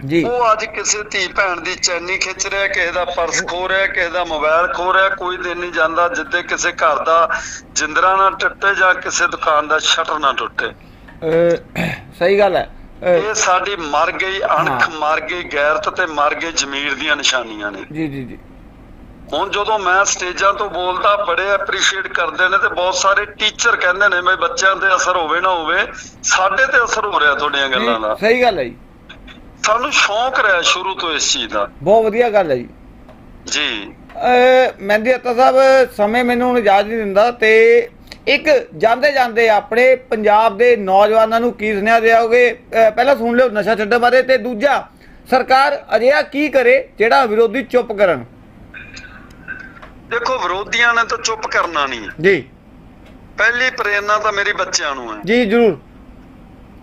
ਜੀ। ਉਹ ਅੱਜ ਕਿਸੇ ਧੀ ਭੈਣ ਦੀ ਚੈਨੀ ਖਿੱਚ ਰਿਹਾ ਕਿਸੇ ਦਾ ਪਰਸ ਖੋ ਰਿਹਾ ਕਿਸੇ ਦਾ ਮੋਬਾਈਲ ਖੋ ਰਿਹਾ ਕੋਈ ਦਿਨ ਨਹੀਂ ਜਾਂਦਾ ਜਿੱਦੇ ਕਿਸੇ ਘਰ ਦਾ ਜਿੰਦਰਾ ਨਾ ਟੁੱਟੇ ਜਾਂ ਕਿਸੇ ਦੁਕਾਨ ਦਾ ਸ਼ਟਰ ਨਾ ਟੁੱਟੇ। ਸਹੀ ਗੱਲ ਹੈ। ਇਹ ਸਾਡੀ ਮਰ ਗਈ ਅਣਖ। ਮਰ ਗਈ ਗੈਰਤ ਤੇ ਮਰ ਗਈ ਜ਼ਮੀਰ ਦੀਆਂ ਨਿਸ਼ਾਨੀਆਂ ਨੇ। ਜੀ ਜੀ ਜੀ। ਹੁਣ ਜਦੋਂ ਮੈਂ ਸਟੇਜਾਂ ਤੋਂ ਬੋਲਦਾ ਬੜੇ ਐਪਰੀਸ਼ੀਏਟ ਕਰਦੇ ਨੇ ਤੇ ਬਹੁਤ ਸਾਰੇ ਟੀਚਰ ਕਹਿੰਦੇ ਨੇ ਵੀ ਬੱਚਿਆਂ ਤੇ ਅਸਰ ਹੋਵੇ ਨਾ ਹੋਵੇ ਸਾਡੇ ਤੇ ਅਸਰ ਹੋ ਰਿਹਾ ਤੁਹਾਡੀਆਂ ਗੱਲਾਂ ਦਾ। ਸਹੀ ਗੱਲ ਹੈ ਜੀ। ਸਾਨੂੰ ਸ਼ੌਂਕ ਰਿਹਾ ਸ਼ੁਰੂ ਤੋਂ ਇਸ ਚੀਜ਼ ਦਾ? ਬਹੁਤ ਵਧੀਆ ਗੱਲ ਹੈ ਜੀ। ਜੀ। ਮਹਿੰਦੀ ਅੱਤਾ ਸਾਹਿਬ ਸਮੇਂ ਮੈਨੂੰ ਇਜਾਜ਼ਤ ਨਹੀਂ ਦਿੰਦਾ ਤੇ ਇੱਕ ਜਾਂਦੇ ਜਾਂਦੇ ਆਪਣੇ ਪੰਜਾਬ ਦੇ ਨੌਜਵਾਨਾਂ ਨੂੰ ਕੀ ਸੁਨੇਹਾ ਦਿਓਗੇ ਪਹਿਲਾਂ ਸੁਣ ਲਿਓ ਨਸ਼ਾ ਛੱਡਣ ਬਾਰੇ ਤੇ ਦੂਜਾ ਸਰਕਾਰ ਅਜਿਹਾ ਕੀ ਕਰੇ ਜਿਹੜਾ ਵਿਰੋਧੀ ਚੁੱਪ ਕਰਨ? ਦੇਖੋ ਵਿਰੋਧੀਆਂ ਨੇ ਤਾਂ ਚੁੱਪ ਕਰਨਾ ਨਹੀਂ ਜੀ। ਪਹਿਲੀ ਪ੍ਰੇਰਨਾ ਤਾਂ ਮੇਰੀ ਬੱਚਿਆਂ ਨੂੰ ਹੈ। ਜੀ ਜਰੂਰ।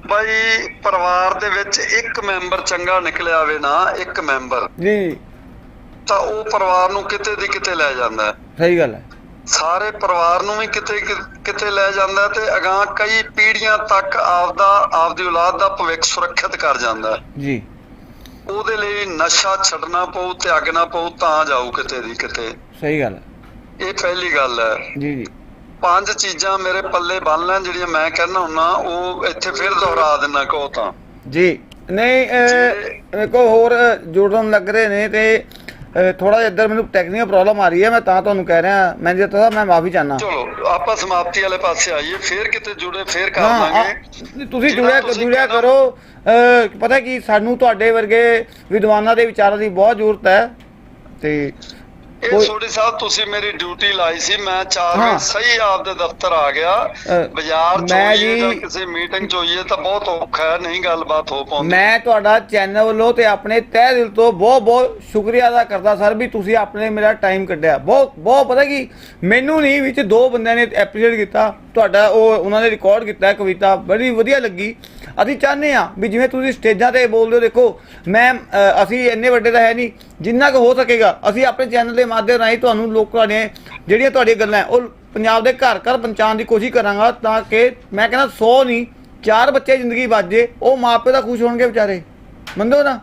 ਬਾਈ ਪਰਿਵਾਰ ਦੇ ਵਿੱਚ ਇੱਕ ਮੈਂਬਰ ਚੰਗਾ ਨਿਕਲਿਆ ਆਵੇ ਨਾ ਇੱਕ ਮੈਂਬਰ। ਜੀ। ਤਾਂ ਉਹ ਪਰਿਵਾਰ ਨੂੰ ਕਿਤੇ ਦੀ ਕਿਤੇ ਲੈ ਜਾਂਦਾ ਸਹੀ ਗੱਲ ਹੈ। ਸਾਰੇ ਪਰਿਵਾਰ ਨੂੰ ਵੀ ਕਿਤੇ ਕਿਤੇ ਲੈ ਜਾਂਦਾ ਤੇ ਅਗਾਹ ਕਈ ਪੀੜ੍ਹੀਆਂ ਤੱਕ ਆਪਦਾ ਆਪਦੀ ਔਲਾਦ ਦਾ ਭਵਿੱਖ ਸੁਰੱਖਿਅਤ ਕਰ ਜਾਂਦਾ ਜੀ। ਉਹਦੇ ਲਈ ਨਸ਼ਾ ਛੱਡਣਾ ਪਊ ਤਿਆਗਣਾ ਪਊ ਤਾਂ ਜਾਊ ਕਿਤੇ ਦੀ ਕਿਤੇ। ਸਹੀ ਗੱਲ ਹੈ। ਇਹ ਪਹਿਲੀ ਗੱਲ ਹੈ। ਜੀ ਜੀ। ਪੰਜ ਚੀਜ਼ਾਂ ਮੇਰੇ ਪੱਲੇ ਬੰਨ ਲੈਣ ਜਿਹੜੀਆਂ ਮੈਂ ਕਹਿੰਦਾ ਹੁੰਨਾ ਉਹ ਇੱਥੇ ਫਿਰ ਦੁਹਰਾ ਦਿੰਨਾ ਕਹੋ ਤਾਂ। ਜੀ ਨਹੀਂ ਕੋ ਹੋਰ ਜੁੜਨ ਲੱਗ ਰਹੇ ਨੇ ਤੇ ਥੋੜਾ ਜਿਹਾ ਇੱਧਰ ਮੈਨੂੰ ਟੈਕਨੀਕਲ ਪ੍ਰੋਬਲਮ ਆ ਰਹੀ ਹੈ ਮੈਂ ਤਾਂ ਤੁਹਾਨੂੰ ਕਹਿ ਰਿਹਾ ਮੈਂ ਜੇ ਤਾਂ ਮੈਂ ਮਾਫੀ ਚਾਹਨਾ ਚਲੋ ਆਪਾਂ ਸਮਾਪਤੀ ਵਾਲੇ ਪਾਸੇ ਆਈਏ ਫਿਰ ਕਿਤੇ ਜੁੜੇ ਫਿਰ ਕਰ ਲਾਂਗੇ। ਤੁਸੀਂ ਜੁੜਿਆ ਜੁੜਿਆ ਕਹਿਣਾ- ਕਰੋ ਪਤਾ ਕੀ ਸਾਨੂੰ ਤੁਹਾਡੇ ਵਰਗੇ ਵਿਦਵਾਨਾਂ ਦੇ ਵਿਚਾਰਾਂ ਦੀ ਬਹੁਤ ਜ਼ਰੂਰਤ ਹੈ ਤੇ ਇਹ ਸੋਢੀ ਸਾਹਿਬ ਤੁਸੀਂ ਮੇਰੀ ਡਿਊਟੀ ਲਾਈ ਸੀ ਮੈਂ 4 ਹਾਂ। ਵਜੇ ਸਹੀ ਆਪਦੇ ਦਫ਼ਤਰ ਆ ਗਿਆ। ਬਾਜ਼ਾਰ ਚ ਮੈਂ ਹੋਈਏ ਜਾਂ ਜੀ- ਕਿਸੇ ਮੀਟਿੰਗ ਚ ਹੋਈਏ ਤਾਂ ਬਹੁਤ ਔਖਾ ਹੈ ਨਹੀਂ ਗੱਲਬਾਤ ਹੋ ਪਾਉਂਦੀ। ਮੈਂ ਤੁਹਾਡਾ ਚੈਨਲ ਵੱਲੋਂ ਤੇ ਆਪਣੇ ਤਹਿ ਦਿਲ ਤੋਂ ਬਹੁਤ ਬਹੁਤ ਸ਼ੁਕਰੀਆ ਅਦਾ ਕਰਦਾ ਸਰ ਵੀ ਤੁਸੀਂ ਆਪਣੇ ਮੇਰਾ ਟਾਈਮ ਕੱਢਿਆ। ਬਹੁਤ ਬਹੁਤ ਪਤਾ ਕੀ ਮੈਨੂੰ ਨਹੀਂ ਵਿੱਚ ਦੋ ਬੰਦਿਆਂ ਨੇ ਐਪਰੀਸ਼ੀਏਟ ਕੀਤਾ ਤੁਹਾਡਾ ਉਹ ਉਹਨਾਂ ਨੇ ਰਿਕਾਰਡ ਕੀਤਾ ਕਵਿਤਾ ਬੜੀ ਵਧੀਆ ਲੱਗੀ। ਅਸੀਂ ਚਾਹੁੰਦੇ ਆ ਵੀ ਜਿਵੇਂ ਤੁਸੀਂ ਸਟੇਜਾਂ ਤੇ ਬੋਲਦੇ ਹੋ ਦੇਖੋ ਮੈਂ ਅਸੀਂ ਇੰਨੇ ਵੱਡੇ ਤਾਂ ਹੈ ਨਹੀਂ ਜਿੰਨਾ ਕੁ ਹੋ ਸਕੇਗਾ ਅਸੀਂ ਆਪਣੇ ਚੈਨਲ ਦੇ ਮਾਧਿਅਮ ਰਾਹੀਂ ਤੁਹਾਨੂੰ ਲੋਕਾਂ ਨੇ ਜਿਹੜੀਆਂ ਤੁਹਾਡੀਆਂ ਗੱਲਾਂ ਉਹ ਪੰਜਾਬ ਦੇ ਘਰ ਘਰ ਪਹੁੰਚਾਉਣ ਦੀ ਕੋਸ਼ਿਸ਼ ਕਰਾਂਗਾ ਤਾਂ ਕਿ ਮੈਂ ਕਹਿੰਦਾ 100 ਨਹੀਂ ਚਾਰ ਬੱਚੇ ਜ਼ਿੰਦਗੀ ਬਚ ਜੇ ਉਹ ਮਾਪੇ ਤਾਂ ਖੁਸ਼ ਹੋਣਗੇ ਵਿਚਾਰੇ ਮੰਨੋ ਨਾ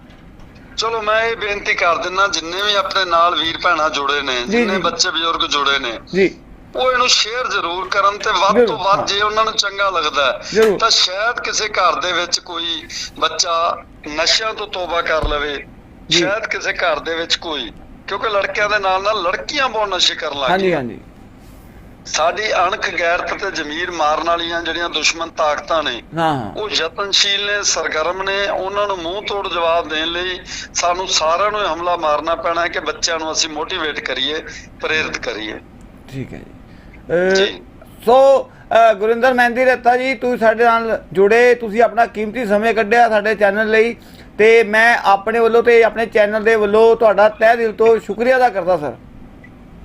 ਚਲੋ ਮੈਂ ਇਹ ਬੇਨਤੀ ਕਰ ਦਿੰਦਾ ਜਿੰਨੇ ਵੀ ਆਪਣੇ ਨਾਲ ਵੀਰ ਭੈਣਾਂ ਜੁੜੇ ਨੇ ਜਿੰਨੇ। ਬੱਚੇ ਬਜ਼ੁਰਗ ਜੁੜੇ ਨੇ ਜੀ ਉਹ ਇਹਨੂੰ ਸ਼ੇਅਰ ਜ਼ਰੂਰ ਕਰਨ ਤੇ ਵੱਧ ਤੋਂ ਵੱਧ। ਜੇ ਉਹਨਾਂ ਨੂੰ ਚੰਗਾ ਲੱਗਦਾ। ਤਾਂ ਸ਼ਾਇਦ ਕਿਸੇ ਘਰ ਦੇ ਵਿੱਚ ਕੋਈ ਬੱਚਾ ਨਸ਼ਿਆਂ ਤੋਂ ਤੋਬਾ ਕਰ ਲਵੇ। ਸ਼ਾਇਦ ਕਿਸੇ ਘਰ ਦੇ ਵਿੱਚ ਕੋਈ ਕਿਉਂਕਿ ਲੜਕਿਆਂ ਦੇ ਨਾਲ ਨਾਲ ਲੜਕੀਆਂ ਬਹੁਤ ਨਸ਼ੇ ਕਰਨ ਲੱਗ ਹਾਂਜੀ ਗਈਆਂ। ਹਾਂਜੀ। ਸਾਡੀ ਅਣਖ ਗੈਰਤ ਤੇ ਜ਼ਮੀਰ ਮਾਰਨ ਵਾਲੀਆਂ ਜਿਹੜੀਆਂ ਦੁਸ਼ਮਣ ਤਾਕਤਾਂ ਨੇ ਉਹ ਯਤਨਸ਼ੀਲ ਨੇ ਸਰਗਰਮ ਨੇ ਉਹਨਾਂ ਨੂੰ ਮੂੰਹ ਤੋੜ ਜਵਾਬ ਦੇਣ ਲਈ ਸਾਨੂੰ ਸਾਰਿਆਂ ਨੂੰ ਹਮਲਾ ਮਾਰਨਾ ਪੈਣਾ ਹੈ ਕਿ ਬੱਚਿਆਂ ਨੂੰ ਅਸੀਂ ਮੋਟੀਵੇਟ ਕਰੀਏ ਪ੍ਰੇਰਿਤ ਕਰੀਏ। ਠੀਕ ਹੈ ਜੀ। ਸੋ ਗੁਰਿੰਦਰ ਮਹਿੰਦੀ ਰੱਤਾ ਜੀ ਤੁਸੀਂ ਸਾਡੇ ਨਾਲ ਜੁੜੇ ਤੁਸੀਂ ਆਪਣਾ ਕੀਮਤੀ ਸਮੇਂ ਕੱਢਿਆ ਸਾਡੇ ਚੈਨਲ ਲਈ। ਤੇ ਮੈਂ ਆਪਣੇ ਵੱਲੋਂ ਤੇ ਆਪਣੇ ਚੈਨਲ ਦੇ ਵੱਲੋਂ ਤੁਹਾਡਾ ਤਹਿ ਦਿਲ ਤੋਂ ਸ਼ੁਕਰੀਆ ਅਦਾ ਕਰਦਾ ਸਰ।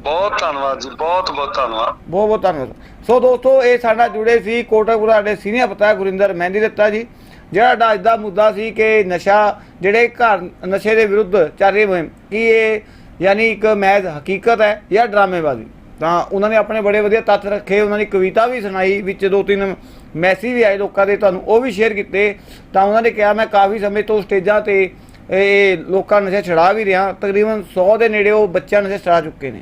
ਬਹੁਤ ਧੰਨਵਾਦ ਜੀ ਬਹੁਤ ਬਹੁਤ ਧੰਨਵਾਦ। ਬਹੁਤ ਬਹੁਤ ਧੰਨਵਾਦ। ਸੋ ਦੋਸਤੋ ਇਹ ਸਾਡਾ ਜੁੜੇ ਸੀ ਕੋਟਕਪੁਰਾ ਦੇ ਸੀਨੀਅਰ ਪਤਾ ਗੁਰਿੰਦਰ ਮਹਿੰਦੀ ਦਿੱਤਾ ਜੀ ਜਿਹੜਾ ਸਾਡਾ ਅੱਜ ਦਾ ਮੁੱਦਾ ਸੀ ਕਿ ਨਸ਼ਾ ਜਿਹੜੇ ਘਰ ਨਸ਼ੇ ਦੇ ਵਿਰੁੱਧ ਚੱਲ ਰਹੀ ਮੁਹਿੰਮ ਕੀ ਇਹ ਯਾਨੀ ਇੱਕ ਮੈਜ਼ ਹਕੀਕਤ ਹੈ ਜਾਂ ਡਰਾਮੇਬਾਜ਼ੀ? ਤਾਂ ਉਹਨਾਂ ਨੇ ਆਪਣੇ ਬੜੇ ਵਧੀਆ ਤੱਥ ਰੱਖੇ ਉਹਨਾਂ ਦੀ ਕਵਿਤਾ ਵੀ ਸੁਣਾਈ ਵਿੱਚ ਦੋ ਤਿੰਨ ਮੈਸੇਜ ਵੀ ਆਏ ਲੋਕਾਂ ਦੇ, ਤੁਹਾਨੂੰ ਉਹ ਵੀ ਸ਼ੇਅਰ ਕੀਤੇ, ਤਾਂ ਉਹਨਾਂ ਨੇ ਕਿਹਾ, ਮੈਂ ਕਾਫੀ ਸਮੇਂ ਤੋਂ ਸਟੇਜਾਂ ਤੇ, ਇਹ ਲੋਕਾਂ ਨਸ਼ਾ ਛੜਾ ਵੀ ਰਿਹਾ, ਤਕਰੀਬਨ 100 ਦੇ ਨੇੜੇ ਉਹ ਬੱਚਿਆਂ ਨਸ਼ੇ ਛੜਾ ਚੁੱਕੇ ਨੇ।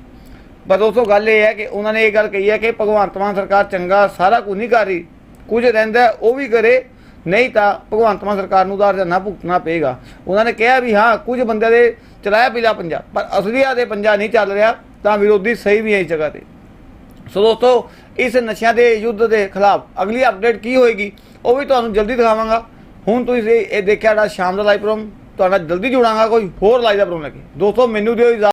ਪਰ ਦੋਸਤੋ, ਗੱਲ ਇਹ ਹੈ ਕਿ ਉਹਨਾਂ ਨੇ ਇਹ ਗੱਲ ਕਹੀ ਹੈ ਕਿ ਭਗਵੰਤ ਮਾਨ ਸਰਕਾਰ ਚੰਗਾ ਸਾਰਾ ਕੁਝ ਨਹੀਂ ਕਰ ਰਹੀ, ਕੁਝ ਰਹਿੰਦਾ, ਉਹ ਵੀ ਕਰੇ, ਨਹੀਂ ਤਾਂ ਭਗਵੰਤ ਮਾਨ ਸਰਕਾਰ ਨੂੰ ਦਾ ਰਜਾਨਾ ਭੁਗਤਣਾ ਪਏਗਾ। ਉਹਨਾਂ ਨੇ ਕਿਹਾ ਵੀ ਹਾਂ, ਕੁਝ ਬੰਦਿਆਂ ਦੇ ਚਲਾਇਆ ਪੀਲਾ ਪੰਜਾ, ਪਰ ਅਸਲੀਆ ਦੇ ਪੰਜਾ ਨਹੀਂ ਚੱਲ ਰਿਹਾ, ਤਾਂ ਵਿਰੋਧੀ ਸਹੀ ਵੀ ਹੈ ਇਸ ਜਗ੍ਹਾ ਤੇ। ਸੋ ਦੋਸਤੋ ਇਸ ਨਸ਼ਿਆਂ ਦੇ ਯੁੱਧ ਦੇ ਖਿਲਾਫ ਅਗਲੀ ਅਪਡੇਟ ਕੀ ਹੋਏਗੀ, ਉਹ ਵੀ ਤੁਹਾਨੂੰ ਜਲਦੀ ਦਿਖਾਵਾਂਗਾ। ਹੁਣ ਤੁਸੀਂ ਇਹ ਦੇਖਿਆ ਜਿਹੜਾ ਸ਼ਾਮ ਦਾ ਲਾਈਵ ਪ੍ਰੋਗਰਾਮ ਤੁਹਾਡਾ ਜਲਦੀ ਜੁੜਾਂਗਾ ਕੋਈ ਹੋਰ ਲਾਈਵ ਦਾ ਪ੍ਰੋਗਰਾਮ ਲੈ ਕੇ। ਦੋਸਤੋ, ਮੈਨੂੰ ਦਿਓ